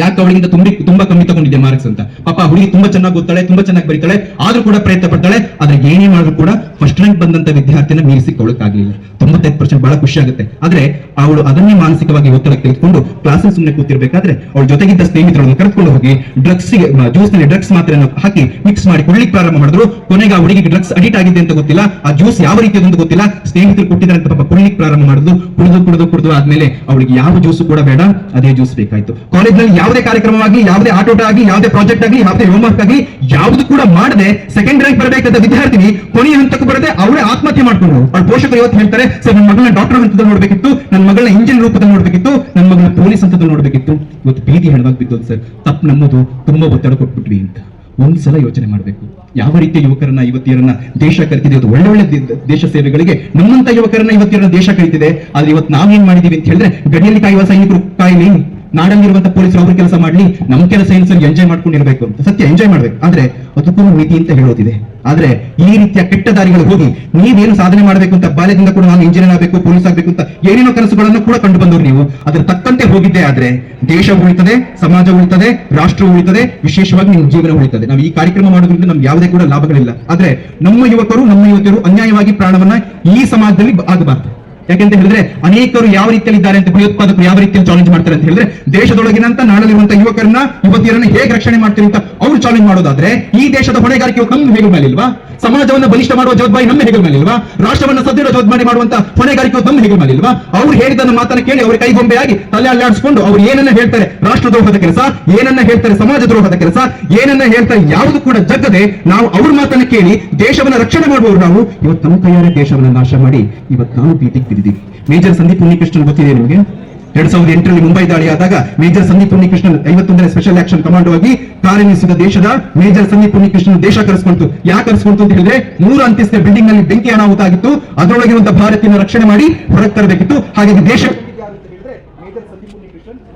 ಯಾಕೆ ಅವಳಿಂದ ತುಂಬಿ, ತುಂಬಾ ಕಮ್ಮಿ ತಗೊಂಡಿದೆ ಮಾರ್ಕ್ಸ್ ಅಂತ. ಪಾಪ ಹುಡುಗಿ ತುಂಬಾ ಚೆನ್ನಾಗಿ ಓದ್ತಾಳೆ, ತುಂಬಾ ಚೆನ್ನಾಗಿ ಬರೀತಾಳೆ, ಆದ್ರೂ ಕೂಡ ಪ್ರಯತ್ನ ಪಡ್ತಾಳೆ, ಆದ್ರೆ ಏನೇ ಮಾಡಿದ್ರು ಕೂಡ ಫಸ್ಟ್ ರ್ಯಾಂಕ್ ಬಂದಂತ ವಿದ್ಯಾರ್ಥಿನ ಮೀರಿಸಿಕೊಳ್ಳಕ್ಕಾಗಲಿಲ್ಲ. ತೊಂಬತ್ತೈದು ಪರ್ಸೆಂಟ್ ಬಹಳ ಖುಷಿ ಆಗುತ್ತೆ. ಆದ್ರೆ ಅವಳು ಅದನ್ನೇ ಮಾನಸಿಕವಾಗಿ ಒತ್ತಡ ತೆಗೆದುಕೊಂಡು ಕ್ಲಾಸಲ್ಲಿ ಸುಮ್ಮನೆ ಕೂತಿರ್ಬೇಕಾದ್ರೆ ಅವಳ ಜೊತೆಗಿದ್ದ ಸ್ನೇಹಿತರನ್ನು ಕರೆದುಕೊಂಡು ಹೋಗಿ ಡ್ರಗ್ಸ್ ಜ್ಯೂಸ್ನಲ್ಲಿ ಡ್ರಗ್ಸ್ ಮಾತ್ರ ಹಾಕಿ ಮಿಕ್ಸ್ ಮಾಡಿ ಕುಡಿಲಿಕ್ಕೆ ಪ್ರಾರಂಭ ಮಾಡಿದ್ರು. ಕೊನೆಗೆ ಆ ಹುಡುಗಿಗೆ ಡ್ರಗ್ಸ್ ಅಡಿಟ್ ಆಗಿದೆ ಅಂತ ಗೊತ್ತಿಲ್ಲ. ಆ ಜ್ಯೂಸ್ ಯಾವ ರೀತಿ ರೀತಿಯದಂತ ಗೊತ್ತಿಲ್ಲ. ಸ್ನೇಹಿತರು ಕೊಟ್ಟಿದ್ದಾರೆ ಅಂತ ಪಾಪ, ಕುಡಿಲಿಕ್ಕೆ ಪ್ರಾರಂಭ ಮಾಡಿದ್ರು. ಕುಡಿದು ಕುಡಿದು ಕುಡಿದು ಆದ್ಮೇಲೆ ಅವಳಿಗೆ ಯಾವ ಜ್ಯೂಸ್ ಕೂಡ ಬೇಡ, ಅದೇ ಜ್ಯೂಸ್ ಬೇಕಾಯ್ತು. ಕಾಲೇಜ್ನಲ್ಲಿ ಯಾವುದೇ ಕಾರ್ಯಕ್ರಮವಾಗಿ ಯಾವುದೇ ಆಟೋಟ ಆಗಿ ಯಾವುದೇ ಪ್ರಾಜೆಕ್ಟ್ ಆಗಲಿ, ಯಾವುದೇ ಹೋಮ್ವರ್ಕ್ ಆಗಲಿ, ಯಾವುದು ಕೂಡ ಮಾಡದೆ ಸೆಕೆಂಡ್ ರ್ಯಾಂಕ್ ಬರಬೇಕಾದ ವಿದ್ಯಾರ್ಥಿನಿ ಕೊನೆಯ ಹಂತಕ್ಕೆ ಬರದೆ ಅವರೇ ಆತ್ಮಹತ್ಯೆ ಮಾಡ್ಕೊಂಡು ಅವ್ರ ಪೋಷಕರು ಇವತ್ತು ಹೇಳ್ತಾರೆ, ಸರ್ ನನ್ನ ಮಗಳನ್ನ ಡಾಕ್ಟರ್ ಹಂತದಲ್ಲಿ ನೋಡ್ಬೇಕಿತ್ತು ನನ್ನ ಮಗಳನ್ನ ಇಂಜಿನ್ ರೂಪದಲ್ಲಿ ನೋಡ್ಬೇಕಿತ್ತು ನನ್ನ ಮಗಳನ್ನ ಪೊಲೀಸ್ ಹಂತದಲ್ಲಿ ನೋಡ್ಬೇಕಿತ್ತು. ಇವತ್ತು ಬೀದಿ ಹೆಣವಾಗಿ ಬಿದ್ದೋದು ಸರ್. ತಪ್ಪು ನಮ್ಮದು ತುಂಬಾ ಒತ್ತಡ ಕೊಟ್ಬಿಟ್ವಿ ಅಂತ. ಒಂದ್ಸಲ ಯೋಚನೆ ಮಾಡಬೇಕು. ಯಾವ ರೀತಿಯ ಯುವಕರನ್ನ ಇವತ್ತಿಯರನ್ನ ದೇಶ ಕರಿತಿದೆ? ಅದು ಒಳ್ಳೆ ಒಳ್ಳೆ ದೇಶ ಸೇವೆಗಳಿಗೆ ನಮ್ಮಂತ ಯುವಕರನ್ನ ಇವತ್ತಿಯರನ್ನ ದೇಶ ಕರಿತಿದೆ. ಆದ್ರೆ ಇವತ್ತು ನಾವೇನ್ ಮಾಡಿದೀವಿ ಅಂತ ಹೇಳಿದ್ರೆ, ಗಡಿಯಲ್ಲಿ ಕಾಯುವ ಸೈನಿಕರು ಕಾಯಲಿ. ನಾಡಲ್ಲಿರುವಂತ ಪೊಲೀಸರು ಅವ್ರ ಕೆಲಸ ಮಾಡ್ಲಿ, ನಮ್ ಕೆಲಸ ಏನು ಎಂಜಾಯ್ ಮಾಡ್ಕೊಂಡಿರ್ಬೇಕು ಅಂತ. ಸತ್ಯ ಎಂಜಾಯ್ ಮಾಡ್ಬೇಕು. ಆದ್ರೆ ಅದಕ್ಕೂ ಮಿತಿ ಅಂತ ಹೇಳೋದಿದೆ. ಆದ್ರೆ ಈ ರೀತಿಯ ಕೆಟ್ಟ ದಾರಿಗಳು ಹೋಗಿ ನೀವೇನು ಸಾಧನೆ ಮಾಡಬೇಕು ಅಂತ ಬಾಲ್ಯದಿಂದ ಕೂಡ ನಾನು ಇಂಜಿನಿಯರ್ ಆಗಬೇಕು ಪೊಲೀಸ್ ಆಗಬೇಕು ಅಂತ ಏನೇನೋ ಕನಸುಗಳನ್ನು ಕೂಡ ಕಂಡು ಬಂದವರು ನೀವು. ಅದ್ರ ತಕ್ಕಂತೆ ಹೋಗಿದ್ದೆ ಆದ್ರೆ ದೇಶ ಉಳಿತದೆ, ಸಮಾಜ ಉಳಿತದೆ, ರಾಷ್ಟ್ರ ಉಳಿತದೆ, ವಿಶೇಷವಾಗಿ ನಿಮ್ಮ ಜೀವನ ಉಳಿತದೆ. ನಾವು ಈ ಕಾರ್ಯಕ್ರಮ ಮಾಡೋದ್ರಿಂದ ನಮ್ಗೆ ಯಾವುದೇ ಕೂಡ ಲಾಭಗಳಿಲ್ಲ. ಆದ್ರೆ ನಮ್ಮ ಯುವಕರು, ನಮ್ಮ ಯುವತಿಯರು ಅನ್ಯಾಯವಾಗಿ ಪ್ರಾಣವನ್ನ ಈ ಸಮಾಜದಲ್ಲಿ ಆಗಬಾರ್ದು ಯಾಕೆಂತ ಹೇಳಿದ್ರೆ ಅನೇಕರು ಯಾವ ರೀತಿಯಲ್ಲಿ ಇದ್ದಾರೆ ಅಂತ ಭಯೋತ್ಪಾದಕರು ಯಾವ ರೀತಿಯಲ್ಲಿ ಚಾಲೆಂಜ್ ಮಾಡ್ತಾರೆ ಅಂತ ಹೇಳಿದ್ರೆ ದೇಶದೊಳಗಿನಂತ ನಾಡಲ್ಲಿರುವಂತ ಯುವಕರನ್ನ, ಯುವತಿಯರನ್ನ ಹೇಗೆ ರಕ್ಷಣೆ ಮಾಡ್ತೀರಿ ಅಂತ ಅವ್ರು ಚಾಲೆಂಜ್ ಮಾಡೋದಾದ್ರೆ ಈ ದೇಶದ ಹೊಣೆಗಾರಿಕೆ ಕಮ್ಮಿ ಹೇಗೆ ಮೇಲಿಲ್ವಾ? ಸಮಾಜವನ್ನ ಬಲಿಷ್ಠ ಮಾಡುವ ಜವಾಬ್ದಾರಿ ನಮ್ಮ ಹೆಗಲ ಮೇಲಿಲ್ವಾ? ರಾಷ್ಟ್ರವನ್ನ ಸದೃಢ ಜವಾಬ್ದಾರಿ ಮಾಡುವಂತ ಹೊಣೆಗಾರಿಕೆ ನಮ್ಮ ಹೆಗಲ ಮೇಲಿಲ್ವಾ? ಅವ್ರು ಹೇಳಿದ್ದನ್ನ ಮಾತನ್ನ ಕೇಳಿ ಅವ್ರ ಕೈಗೊಂಬೆಯಾಗಿ ತಲೆ ಅಲ್ಲಾಡಿಸ್ಕೊಂಡು ಅವ್ರು ಏನನ್ನ ಹೇಳ್ತಾರೆ? ರಾಷ್ಟ್ರದ್ರೋಹದ ಕೆಲಸ, ಏನನ್ನ ಹೇಳ್ತಾರೆ ಸಮಾಜ ದ್ರೋಹದ ಕೆಲಸ, ಏನನ್ನ ಹೇಳ್ತಾರೆ ಯಾವುದು ಕೂಡ ಜಗ್ಗದೆ ನಾವು ಅವ್ರ ಮಾತನ್ನ ಕೇಳಿ ದೇಶವನ್ನ ರಕ್ಷಣೆ ಮಾಡುವವರು ನಾವು. ಇವತ್ತು ನಮ್ಮ ಕೈಯಾರೆ ದೇಶವನ್ನ ನಾಶ ಮಾಡಿ, ಇವತ್ತು ನಾವು ಬೀದಿಗೆ ಬಿದ್ದಿದ್ದೀವಿ ಮೇಜರ್ ಸಂದೀಪ್ ಉನ್ನಿಕೃಷ್ಣನ್ ಗೊತ್ತಿದೆ ನಿಮಗೆ? ಎರಡ್ ಸಾವಿರದ ಎಂಟರಲ್ಲಿ ಮುಂಬೈ ದಾಳಿಯಾದಾಗ ಮೇಜರ್ ಸಂದೀಪ್ ಉನ್ನಿಕೃಷ್ಣನ್ ಐವತ್ತೊಂದನೇ ಸ್ಪೆಷಲ್ ಆಕ್ಷನ್ ಕಮಾಂಡೋ ಆಗಿ ಕಾರ್ಯನಿರ್ವಹಿಸಿದ ದೇಶದ ಮೇಜರ್ ಸಂದೀಪ್ ಉನ್ನಿಕೃಷ್ಣನ್ ದೇಶ ಕರೆಸ್ಕೊಂತು ಯಾಕೆ ಕರೆಸ್ಕೊಂತು ಅಂತ ಹೇಳಿದ್ರೆ ಮೂರು ಅಂತ್ಯಸ್ಥ ಬಿಲ್ಡಿಂಗ್ನಲ್ಲಿ ಬೆಂಕಿ ಅನಾಹುತ ಆಗಿತ್ತು ಅದರೊಳಗಿರುವಂತಹ ಭಾರತೀಯ ರಕ್ಷಣೆ ಮಾಡಿ ಹೊರಗೆ ತರಬೇಕಿತ್ತು. ಹಾಗಾಗಿ ದೇಶ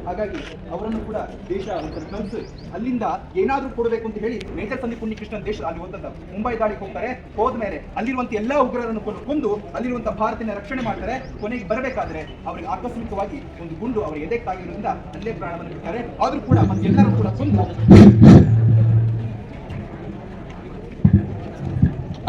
ಹಾಗಾಗಿ ಅವರನ್ನು ಕೂಡ ದೇಶ ಅಲ್ಲಿಂದ ಏನಾದ್ರೂ ಕೊಡಬೇಕು ಅಂತ ಹೇಳಿ ಮೇಜರ್ ಸಂದೀಪ್ ಉನ್ನಿಕೃಷ್ಣನ್ ದೇಶ ಅಲ್ಲಿ ಹೋದಂತ ಮುಂಬೈ ದಾಳಿಗೆ ಹೋಗ್ತಾರೆ. ಹೋದ್ಮೇಲೆ ಅಲ್ಲಿರುವಂತ ಎಲ್ಲಾ ಉಗ್ರರನ್ನು ಕೊಂದು ಅಲ್ಲಿರುವಂತ ಭಾರತಿನ ರಕ್ಷಣೆ ಮಾಡ್ತಾರೆ. ಕೊನೆಗೆ ಬರಬೇಕಾದ್ರೆ ಅವರಿಗೆ ಆಕಸ್ಮಿಕವಾಗಿ ಒಂದು ಗುಂಡು ಅವರ ಎದೆ ತಾಗಿರೋದ್ರಿಂದ ಅಲ್ಲೇ ಪ್ರಾಣವನ್ನು ಬಿಡ್ತಾರೆ. ಆದ್ರೂ ಕೂಡ ಮತ್ತೆಲ್ಲರೂ ಕೂಡ ಕೊಂದು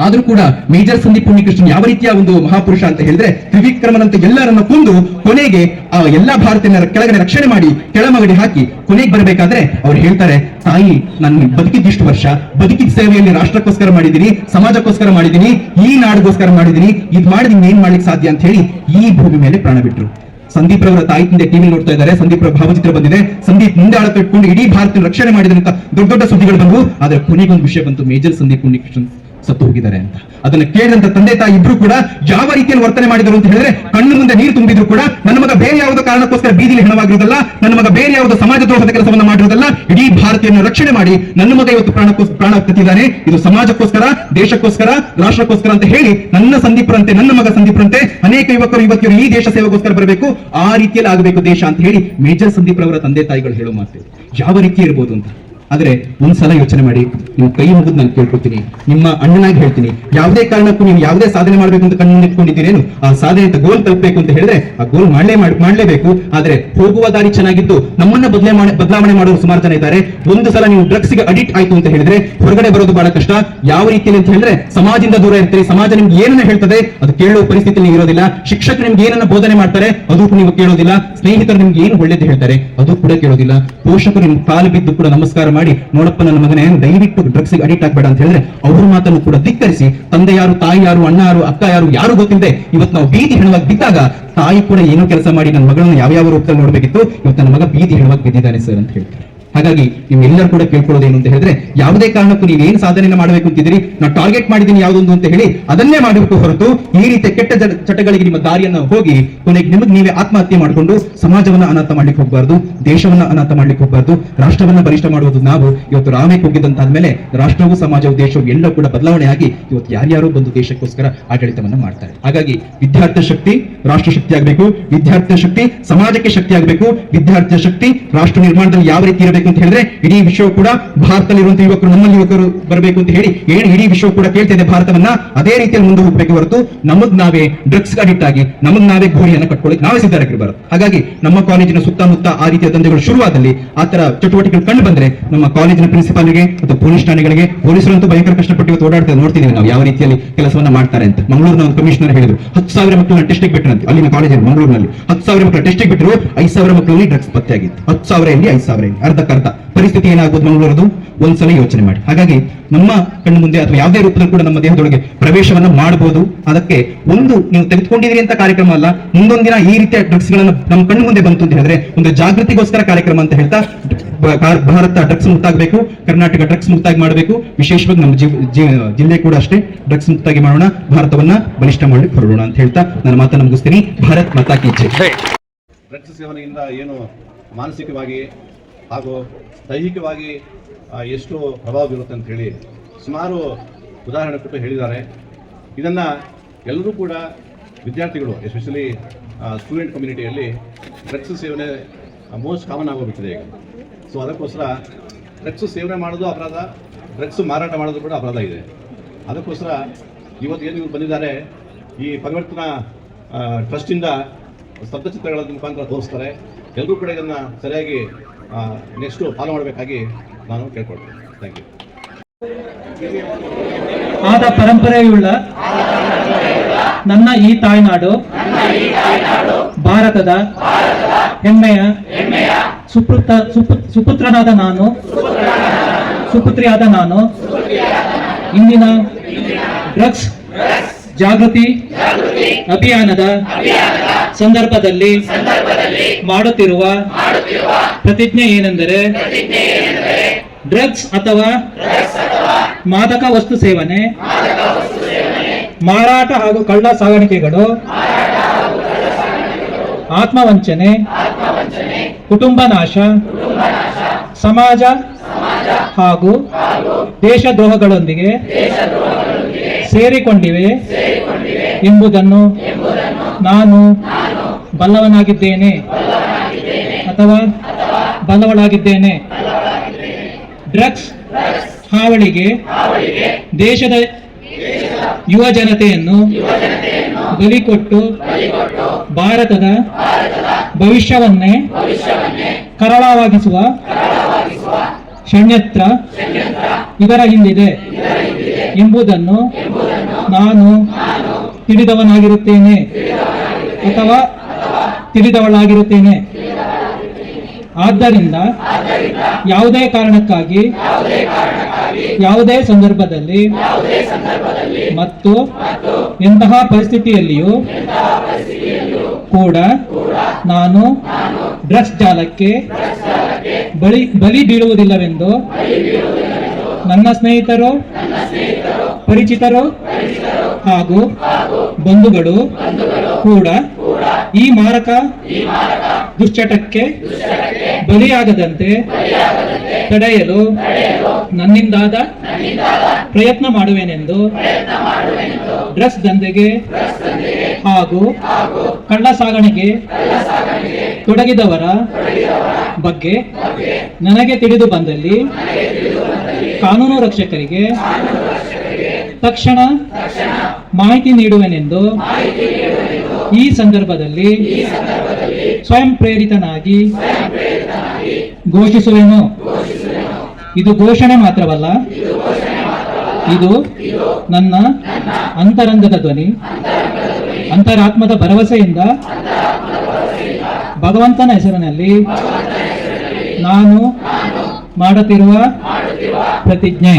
ಆದ್ರೂ ಕೂಡ ಮೇಜರ್ ಸಂದೀಪ್ ಉನ್ನಿಕೃಷ್ಣನ್ ಯಾವ ರೀತಿಯ ಒಂದು ಮಹಾಪುರುಷ ಅಂತ ಹೇಳಿದ್ರೆ ತ್ರಿವಿಕ್ರಮನಂತ ಎಲ್ಲರನ್ನ ಕೊಂದು ಕೊನೆಗೆ ಆ ಎಲ್ಲಾ ಭಾರತೀಯ ಕೆಳಗಡೆ ರಕ್ಷಣೆ ಮಾಡಿ ಕೆಳಮಗಡಿ ಹಾಕಿ ಕೊನೆಗೆ ಬರಬೇಕಾದ್ರೆ ಅವ್ರು ಹೇಳ್ತಾರೆ, ತಾಯಿ, ನಾನು ಬದುಕಿದ್ದಿಷ್ಟು ವರ್ಷ ಬದುಕಿದ ಸೇವೆಯಲ್ಲಿ ರಾಷ್ಟ್ರಕ್ಕೋಸ್ಕರ ಮಾಡಿದ್ದೀನಿ, ಸಮಾಜಕ್ಕೋಸ್ಕರ ಮಾಡಿದ್ದೀನಿ, ಈ ನಾಡಿಗೋಸ್ಕರ ಮಾಡಿದ್ದೀನಿ, ಇದ್ ಮಾಡಿದ್ ಏನ್ ಮಾಡ್ಲಿಕ್ಕೆ ಸಾಧ್ಯ? ಅಂತ ಹೇಳಿ ಈ ಭೂಮಿ ಮೇಲೆ ಪ್ರಾಣ ಬಿಟ್ರು. ಸಂದೀಪ್ ರವರ ತಾಯಿ ತಂದೆ ಟಿವಿ ನೋಡ್ತಾ ಇದ್ದಾರೆ, ಸಂದೀಪ್ ರವರ ಭಾವಚಿತ್ರ ಬಂದಿದೆ, ಸಂದೀಪ್ ಮುಂದೆ ಆಳ ಕಟ್ಕೊಂಡು ಇಡೀ ಭಾರತ ರಕ್ಷಣೆ ಮಾಡಿದಂತ ದೊಡ್ಡ ದೊಡ್ಡ ಸುದ್ದಿಗಳು ಬಂದವು, ಆದ್ರೆ ಕೊನೆಗೊಂದು ವಿಷಯ ಬಂತು ಮೇಜರ್ ಸಂದೀಪ್ ಉನ್ನಿಕೃಷ್ಣನ್. ಸತ್ತು ಹೋಗಿದ್ದಾರೆ ಅಂತ. ಅದನ್ನ ಕೇಳಿದಂತ ತಂದೆ ತಾಯಿ ಇಬ್ರು ಕೂಡ ಯಾವ ರೀತಿಯಲ್ಲಿ ವರ್ತನೆ ಮಾಡಿದರು ಅಂತ ಹೇಳಿದ್ರೆ ಕಣ್ಣು ಮುಂದೆ ನೀರು ತುಂಬಿದ್ರು ಕೂಡ ನನ್ನ ಮಗ ಬೇರೆ ಯಾವುದೋ ಕಾರಣಕ್ಕೋಸ್ಕರ ಬೀದಿಲಿ ಹೆಣವಾಗಿರುವುದಲ್ಲ ನನ್ನ ಮಗ ಬೇರೆ ಯಾವುದೋ ಸಮಾಜ ದ್ರೋಹದ ಕೆಲಸವನ್ನು ಮಾಡಿರೋದಲ್ಲ ಇಡೀ ಭಾರತೀಯನ್ನು ರಕ್ಷಣೆ ಮಾಡಿ ನನ್ನ ಮಗ ಇವತ್ತು ಪ್ರಾಣಕ್ಕೋಸ್ಕರ ಪ್ರಾಣ ಕತ್ತಿದ್ದಾನೆ ಇದು ಸಮಾಜಕ್ಕೋಸ್ಕರ, ದೇಶಕ್ಕೋಸ್ಕರ, ರಾಷ್ಟ್ರಕ್ಕೋಸ್ಕರ ಅಂತ ಹೇಳಿ ನನ್ನ ಸಂದೀಪರಂತೆ, ನನ್ನ ಮಗ ಸಂದೀಪರಂತೆ ಅನೇಕ ಯುವಕರು ಯುವತಿಯರು ಈ ದೇಶ ಸೇವೆಗೋಸ್ಕರ ಬರಬೇಕು. ಆ ರೀತಿಯಲ್ಲಿ ಆಗಬೇಕು ದೇಶ ಅಂತ ಹೇಳಿ ಮೇಜರ್ ಸಂದೀಪ್ ರವರ ತಂದೆ ತಾಯಿಗಳು ಹೇಳೋ ಮಾತು. ಯಾವ ರೀತಿ ಇರ್ಬೋದು ಅಂತ? ಆದ್ರೆ ಒಂದ್ಸಲ ಯೋಚನೆ ಮಾಡಿ ನೀವು ಕೈ ಮುಗಿದು ನಾನು ಕೇಳ್ಕೊತೀನಿ ನಿಮ್ಮ ಅಣ್ಣನಾಗಿ ಹೇಳ್ತೀನಿ, ಯಾವುದೇ ಕಾರಣಕ್ಕೂ ನೀವು ಯಾವುದೇ ಸಾಧನೆ ಮಾಡಬೇಕು ಅಂತ ಕಣ್ಣು ಇಟ್ಕೊಂಡಿದ್ದೀರೇನು ಆ ಸಾಧನೆ ಅಂತ ಗೋಲ್ ತಲುಪಬೇಕು ಅಂತ ಹೇಳಿದ್ರೆ ಆ ಗೋಲ್ ಮಾಡಲೇ ಮಾಡಲೇಬೇಕು. ಆದ್ರೆ ಹೋಗುವ ದಾರಿ ಚೆನ್ನಾಗಿದ್ದು ನಮ್ಮನ್ನ ಬದಲೇ ಬದಲಾವಣೆ ಮಾಡೋರು ಸುಮಾರು ಜನ ಇದ್ದಾರೆ. ಒಂದು ಸಲ ನೀವು ಡ್ರಗ್ಸ್ಗೆ ಅಡಿಕ್ಟ್ ಆಯ್ತು ಅಂತ ಹೇಳಿದ್ರೆ ಹೊರಗಡೆ ಬರೋದು ಬಹಳ ಕಷ್ಟ. ಯಾವ ರೀತಿಯಲ್ಲಿ ಅಂತ ಹೇಳಿದ್ರೆ ಸಮಾಜದಿಂದ ದೂರ ಇರ್ತೀರಿ. ಸಮಾಜ ನಿಮ್ಗೆ ಏನನ್ನ ಹೇಳ್ತದೆ ಅದು ಕೇಳುವ ಪರಿಸ್ಥಿತಿ ನೀವು ಇರೋದಿಲ್ಲ. ಶಿಕ್ಷಕರು ನಿಮ್ಗೆ ಏನನ್ನ ಬೋಧನೆ ಮಾಡ್ತಾರೆ ಅದು ನೀವು ಕೇಳೋದಿಲ್ಲ. ಸ್ನೇಹಿತರು ನಿಮ್ಗೆ ಏನು ಒಳ್ಳೇದು ಹೇಳ್ತಾರೆ ಅದು ಕೂಡ ಕೇಳೋದಿಲ್ಲ. ಪೋಷಕರು ನಿಮ್ಗೆ ಕಾಲು ಬಿದ್ದು ಕೂಡ ನಮಸ್ಕಾರ ಮಾಡಿ, ನೋಡಪ್ಪ ನನ್ನ ಮಗನೇ, ದಯವಿಟ್ಟು ಡ್ರಗ್ಸ್ ಅಡಿಕ್ಟ್ ಆಗ್ಬೇಡ ಅಂತ ಹೇಳಿದ್ರೆ ಅವ್ರ ಮಾತನ್ನು ಕೂಡ ಧಿಕ್ಕರಿಸಿ ತಂದೆ ಯಾರು ತಾಯಿ ಯಾರು ಅಣ್ಣ ಯಾರು ಅಕ್ಕ ಯಾರು ಯಾರು ಗೊತ್ತಿಲ್ಲದೆ ಇವತ್ತು ನಾವು ಬೀದಿ ಹೆಣವಾಗಿ ಬಿದ್ದಾಗ ತಾಯಿ ಕೂಡ ಏನೋ ಕೆಲಸ ಮಾಡಿ ನನ್ನ ಮಗಳನ್ನ ಯಾವ ಯಾವ ರೂಪದಲ್ಲಿ ನೋಡಬೇಕಿತ್ತು, ಇವತ್ತು ನನ್ನ ಮಗ ಬೀದಿ ಹೆಣವಾಗಿ ಬಿದ್ದಿದ್ದಾನೆ ಸರ್ ಅಂತ ಹೇಳ್ತಾರೆ. ಹಾಗಾಗಿ ನೀವೆಲ್ಲರೂ ಕೂಡ ಕೇಳ್ಕೊಳ್ಳೋದೇನು ಅಂತ ಹೇಳಿದ್ರೆ, ಯಾವುದೇ ಕಾರಣಕ್ಕೂ ನೀವು ಏನು ಸಾಧನೆ ಮಾಡಬೇಕು ಅಂತಿದ್ದೀರಿ ನಾವು ಟಾರ್ಗೆಟ್ ಮಾಡಿದ್ದೀನಿ ಯಾವುದೊಂದು ಅಂತ ಹೇಳಿ ಅದನ್ನೇ ಮಾಡಬೇಕು ಹೊರತು ಈ ರೀತಿಯ ಕೆಟ್ಟ ಚಟಗಳಿಗೆ ನಿಮ್ಮ ದಾರಿಯನ್ನು ಹೋಗಿ ಕೊನೆಗೆ ನಿಮಗೆ ನೀವೇ ಆತ್ಮಹತ್ಯೆ ಮಾಡಿಕೊಂಡು ಸಮಾಜವನ್ನ ಅನಾಥ ಮಾಡ್ಲಿಕ್ಕೆ ಹೋಗಬಾರ್ದು, ದೇಶವನ್ನ ಅನಾಥ ಮಾಡ್ಲಿಕ್ಕೆ ಹೋಗಬಾರ್ದು, ರಾಷ್ಟ್ರವನ್ನ ಬಲಿಷ್ಠ ಮಾಡುವುದು ನಾವು. ಇವತ್ತು ರಾಮೇ ಹೋಗಿದ್ದಂತಾದ್ಮೇಲೆ ರಾಷ್ಟ್ರವು ಸಮಾಜವು ದೇಶವು ಎಲ್ಲ ಕೂಡ ಬದಲಾವಣೆ ಆಗಿ ಇವತ್ತು ಯಾರ್ಯಾರು ಬಂದು ದೇಶಕ್ಕೋಸ್ಕರ ಆಡಳಿತವನ್ನ ಮಾಡ್ತಾರೆ. ಹಾಗಾಗಿ ವಿದ್ಯಾರ್ಥಿ ಶಕ್ತಿ, ರಾಷ್ಟ್ರ ಶಕ್ತಿ ಆಗಬೇಕು. ವಿದ್ಯಾರ್ಥಿ ಶಕ್ತಿ, ಸಮಾಜಕ್ಕೆ ಶಕ್ತಿ ಆಗಬೇಕು. ವಿದ್ಯಾರ್ಥಿ ಶಕ್ತಿ, ರಾಷ್ಟ್ರ ನಿರ್ಮಾಣದಲ್ಲಿ ಯಾವ ರೀತಿ ಇರಬೇಕು ಅಂತ ಹೇಳಿದ್ರೆ ಇಡೀ ವಿಶ್ವ ಕೂಡ ಭಾರತದಲ್ಲಿರುವಂತಹ ಯುವಕರು, ನಮ್ಮಲ್ಲಿ ಯುವಕರು ಬರಬೇಕು ಅಂತ ಹೇಳಿ ಏನು ಇಡೀ ವಿಶ್ವ ಕೂಡ ಕೇಳ್ತಾ ಇದೆ ಭಾರತವನ್ನ? ಅದೇ ರೀತಿಯಲ್ಲಿ ಮುಂದೆ ಹೋಗ್ಬೇಕು ಹೊರತು ನಮಗ್ ನಾವೇ ಡ್ರಗ್ಸ್ ಅಡಿಕ್ಟ್ ಆಗಿ, ನಮಗ್ ನಾವೇ ಗೋರಿಯನ್ನು ಕಟ್ಕೊಳ್ಳಿ ನಾವೇ ಸಿದ್ಧರಾಗಿರ್ಬಾರದು ಹಾಗಾಗಿ ನಮ್ಮ ಕಾಲೇಜಿನ ಸುತ್ತಮುತ್ತ ಆ ರೀತಿಯ ದಂಧೆಗಳು ಶುರುವಾದಲ್ಲಿ ಆ ತರ ಚಟುವಟಿಕೆಗಳು ಕಂಡು ಬಂದ್ರೆ ನಮ್ಮ ಕಾಲೇಜಿನ ಪ್ರಿನ್ಸಿಪಾಲ್ಗೆ ಮತ್ತು ಪೊಲೀಸ್ ಠಾಣೆಗಳಿಗೆ ಪೊಲೀಸರಂತೂ ಭಯಂಕರ ಕಷ್ಟಪಟ್ಟು ಓಡಾಡ್ತಾ ನೋಡ್ತಿದ್ದೀವಿ ನಾವು ಯಾವ ರೀತಿಯಲ್ಲಿ ಕೆಲಸವನ್ನ ಮಾಡ್ತಾರೆ ಅಂತ. ಮಂಗಳೂರಿನ ಒಂದು ಕಮಿಷನರ್ ಹೇಳಿದ್ರು, ಹತ್ತು ಸಾವಿರ ಮಕ್ಕಳನ್ನ ಟೆಸ್ಟಿಗೆ ಬಿಟ್ಟರಂತೆ ಅಲ್ಲಿನ ಕಾಲೇಜಲ್ಲಿ ಮಂಗಳೂರಿನಲ್ಲಿ ಹತ್ತು ಸಾವಿರ ಮಕ್ಕಳ ಟೆಸ್ಟಿಗೆ ಬಿಟ್ಟರು ಐದು ಸಾವಿರ ಮಕ್ಕಳಲ್ಲಿ ಡ್ರಗ್ಸ್ ಪತ್ತೆ ಆಗಿತ್ತು. ಹತ್ತು ಸಾವಿರ ಇಲ್ಲಿ ಐದು ಸಾವಿರ ಇಲ್ಲಿ ಅರ್ಧಕ್ಕರ್ಧ ಪರಿಸ್ಥಿತಿ ಏನಾಗ್ಬೋದು ಮಂಗಳೂರದು? ಒಂದ್ಸಲ ಯೋಚನೆ ಮಾಡಿ. ಹಾಗಾಗಿ ನಮ್ಮ ಕಣ್ಣು ಮುಂದೆ ಅಥವಾ ಯಾವುದೇ ರೂಪದಲ್ಲಿ ಕೂಡ ನಮ್ಮ ದೇಹದೊಳಗೆ ಪ್ರವೇಶವನ್ನ ಮಾಡಬಹುದು ಅದಕ್ಕೆ ಒಂದು ನೀವು ತೆಗೆದುಕೊಂಡಿದ್ದೀರಿ ಅಂತ ಕಾರ್ಯಕ್ರಮ ಅಲ್ಲ ಮುಂದೊಂದಿನ ಈ ರೀತಿಯ ಡ್ರಗ್ಸ್ ಗಳನ್ನ ನಮ್ಮ ಕಣ್ಣು ಮುಂದೆ ಬಂತು ಅಂತ ಹೇಳಿದ್ರೆ ಒಂದು ಜಾಗೃತಿಗೋಸ್ಕರ ಕಾರ್ಯಕ್ರಮ ಅಂತ ಹೇಳ್ತಾ ಭಾರತ ಡ್ರಗ್ಸ್ ಮುಕ್ತಾಗಬೇಕು ಕರ್ನಾಟಕ ಡ್ರಗ್ಸ್ ಮುಕ್ತಾಗಿ ಮಾಡಬೇಕು ವಿಶೇಷವಾಗಿ ನಮ್ಮ ಜೀವ- ಜೀ- ಜಿಲ್ಲೆ ಕೂಡ ಅಷ್ಟೇ ಡ್ರಗ್ಸ್ ಮುಕ್ತಾಗಿ ಮಾಡೋಣ ಭಾರತವನ್ನ ಬಲಿಷ್ಠ ಮಾಡಿ ಹೊರಡೋಣ ಅಂತ ಹೇಳ್ತಾ ನನ್ನ ಮಾತನ್ನು ಮುಗಿಸ್ತೀನಿ. ಭಾರತ್ ಮಾತಾ ಕಿ ಜೈ. ಡ್ರಗ್ಸ್ ಸೇವನೆಯಿಂದ ಏನು ಮಾನಸಿಕವಾಗಿ ಹಾಗೂ ದೈಹಿಕವಾಗಿ ಎಷ್ಟು ಪ್ರಭಾವ ಬೀರುತ್ತೆ ಅಂತ ಹೇಳಿ ಸುಮಾರು ಉದಾಹರಣೆ ಕೊಟ್ಟು ಹೇಳಿದ್ದಾರೆ. ಇದನ್ನು ಎಲ್ಲರೂ ಕೂಡ ವಿದ್ಯಾರ್ಥಿಗಳು, ಎಸ್ಪೆಷಲಿ ಸ್ಟೂಡೆಂಟ್ ಕಮ್ಯುನಿಟಿಯಲ್ಲಿ ಡ್ರಗ್ಸ್ ಸೇವನೆ ಮೋಸ್ಟ್ ಕಾಮನ್ ಆಗೋಗ್ಬಿಟ್ಟಿದೆ ಈಗ. ಸೊ, ಅದಕ್ಕೋಸ್ಕರ ಡ್ರಗ್ಸ್ ಸೇವನೆ ಮಾಡೋದು ಅಪರಾಧ, ಡ್ರಗ್ಸ್ ಮಾರಾಟ ಮಾಡೋದು ಕೂಡ ಅಪರಾಧ ಇದೆ. ಅದಕ್ಕೋಸ್ಕರ ಇವತ್ತು ಏನು ಇವರು ಬಂದಿದ್ದಾರೆ, ಈ ಪರಿವರ್ತನಾ ಟ್ರಸ್ಟಿಂದ ಟ್ರಸ್ಟಿಂದ ಸ್ತಬ್ಧಚಿತ್ರಗಳ ಮುಖಾಂತರ ತೋರಿಸ್ತಾರೆ. ಎಲ್ಲರೂ ಕೂಡ ಇದನ್ನು ಸರಿಯಾಗಿ ನೆಕ್ಸ್ಟು ಫಾಲೋ ಮಾಡಬೇಕಾಗಿ ನಾನು ಕೇಳ್ಕೊಳ್ತೇನೆ. ಥ್ಯಾಂಕ್ ಯು ಆದ ಪರಂಪರೆಯುಳ್ಳ ನನ್ನ ಈ ತಾಯ್ನಾಡು, ಭಾರತದ ಹೆಮ್ಮೆಯ ಸುಪುತ್ರ ಸುಪು- ಸುಪುತ್ರನಾದ ನಾನು, ಸುಪುತ್ರಿಯಾದ ನಾನು, ಇಂದಿನ ಡ್ರಗ್ಸ್ ಜಾಗೃತಿ ಅಭಿಯಾನದ ಸಂದರ್ಭದಲ್ಲಿ ಮಾಡುತ್ತಿರುವ ಪ್ರತಿಜ್ಞೆ ಏನೆಂದರೆ ಡ್ರಗ್ಸ್ ಅಥವಾ ಮಾದಕ ವಸ್ತು ಸೇವನೆ, ಮಾರಾಟ ಹಾಗೂ ಕಳ್ಳ ಸಾಗಾಣಿಕೆಗಳು, ಆತ್ಮವಂಚನೆ, ಕುಟುಂಬ ನಾಶ, ಸಮಾಜ ಹಾಗೂ ದೇಶದ್ರೋಹಗಳೊಂದಿಗೆ ಸೇರಿಕೊಂಡಿವೆ ಎಂಬುದನ್ನು ನಾನು ಬಲ್ಲವನಾಗಿದ್ದೇನೆ ಅಥವಾ ಬಲ್ಲವಳಾಗಿದ್ದೇನೆ ಡ್ರಗ್ಸ್ ಹಾವಳಿಗೆ ದೇಶದ ಯುವ ಜನತೆಯನ್ನು ಬಲಿಕೊಟ್ಟು ಭಾರತದ ಭವಿಷ್ಯವನ್ನೇ ಕರಾಳವಾಗಿಸುವ ಷಣ್ಯತ್ರ ಇದರ ಹಿಂದಿದೆ ಎಂಬುದನ್ನು ನಾನು ತಿಳಿದವನಾಗಿರುತ್ತೇನೆ ಅಥವಾ ತಿಳಿದವಳಾಗಿರುತ್ತೇನೆ. ಆದ್ದರಿಂದ ಯಾವುದೇ ಕಾರಣಕ್ಕಾಗಿ ಯಾವುದೇ ಸಂದರ್ಭದಲ್ಲಿ ಮತ್ತು ಎಂತಹ ಪರಿಸ್ಥಿತಿಯಲ್ಲಿಯೂ ಕೂಡ ನಾನು ಡ್ರಗ್ಸ್ ಜಾಲಕ್ಕೆ ಬಳಿ ಬಲಿ ಬೀಳುವುದಿಲ್ಲವೆಂದು ನನ್ನ ಸ್ನೇಹಿತರು, ಪರಿಚಿತರು ಹಾಗೂ ಬಂಧುಗಳು ಕೂಡ ಈ ಮಾರಕ ದುಶ್ಚಟಕ್ಕೆ ಬಲಿಯಾಗದಂತೆ ತಡೆಯಲು ನನ್ನಿಂದಾದ ಪ್ರಯತ್ನ ಮಾಡುವೆನೆಂದು ಡ್ರೆಸ್ ದಂಧೆಗೆ ಹಾಗೂ ಕಳ್ಳ ಸಾಗಣೆಗೆ ತೊಡಗಿದವರ ಬಗ್ಗೆ ನನಗೆ ತಿಳಿದು ಬಂದಲ್ಲಿ ಕಾನೂನು ರಕ್ಷಕರಿಗೆ ತಕ್ಷಣ ಮಾಹಿತಿ ನೀಡುವೆನೆಂದು ಈ ಸಂದರ್ಭದಲ್ಲಿ ಸ್ವಯಂ ಪ್ರೇರಿತನಾಗಿ ಘೋಷಿಸುವೆನು. ಇದು ಘೋಷಣೆ ಮಾತ್ರವಲ್ಲ. ಇದು ನನ್ನ ಅಂತರಂಗದ ಧ್ವನಿ. ಅಂತರಾತ್ಮದ ಭರವಸೆಯಿಂದ ಭಗವಂತನ ಹೆಸರಿನಲ್ಲಿ ನಾನು ಮಾಡುತ್ತಿರುವ ಪ್ರತಿಜ್ಞೆ.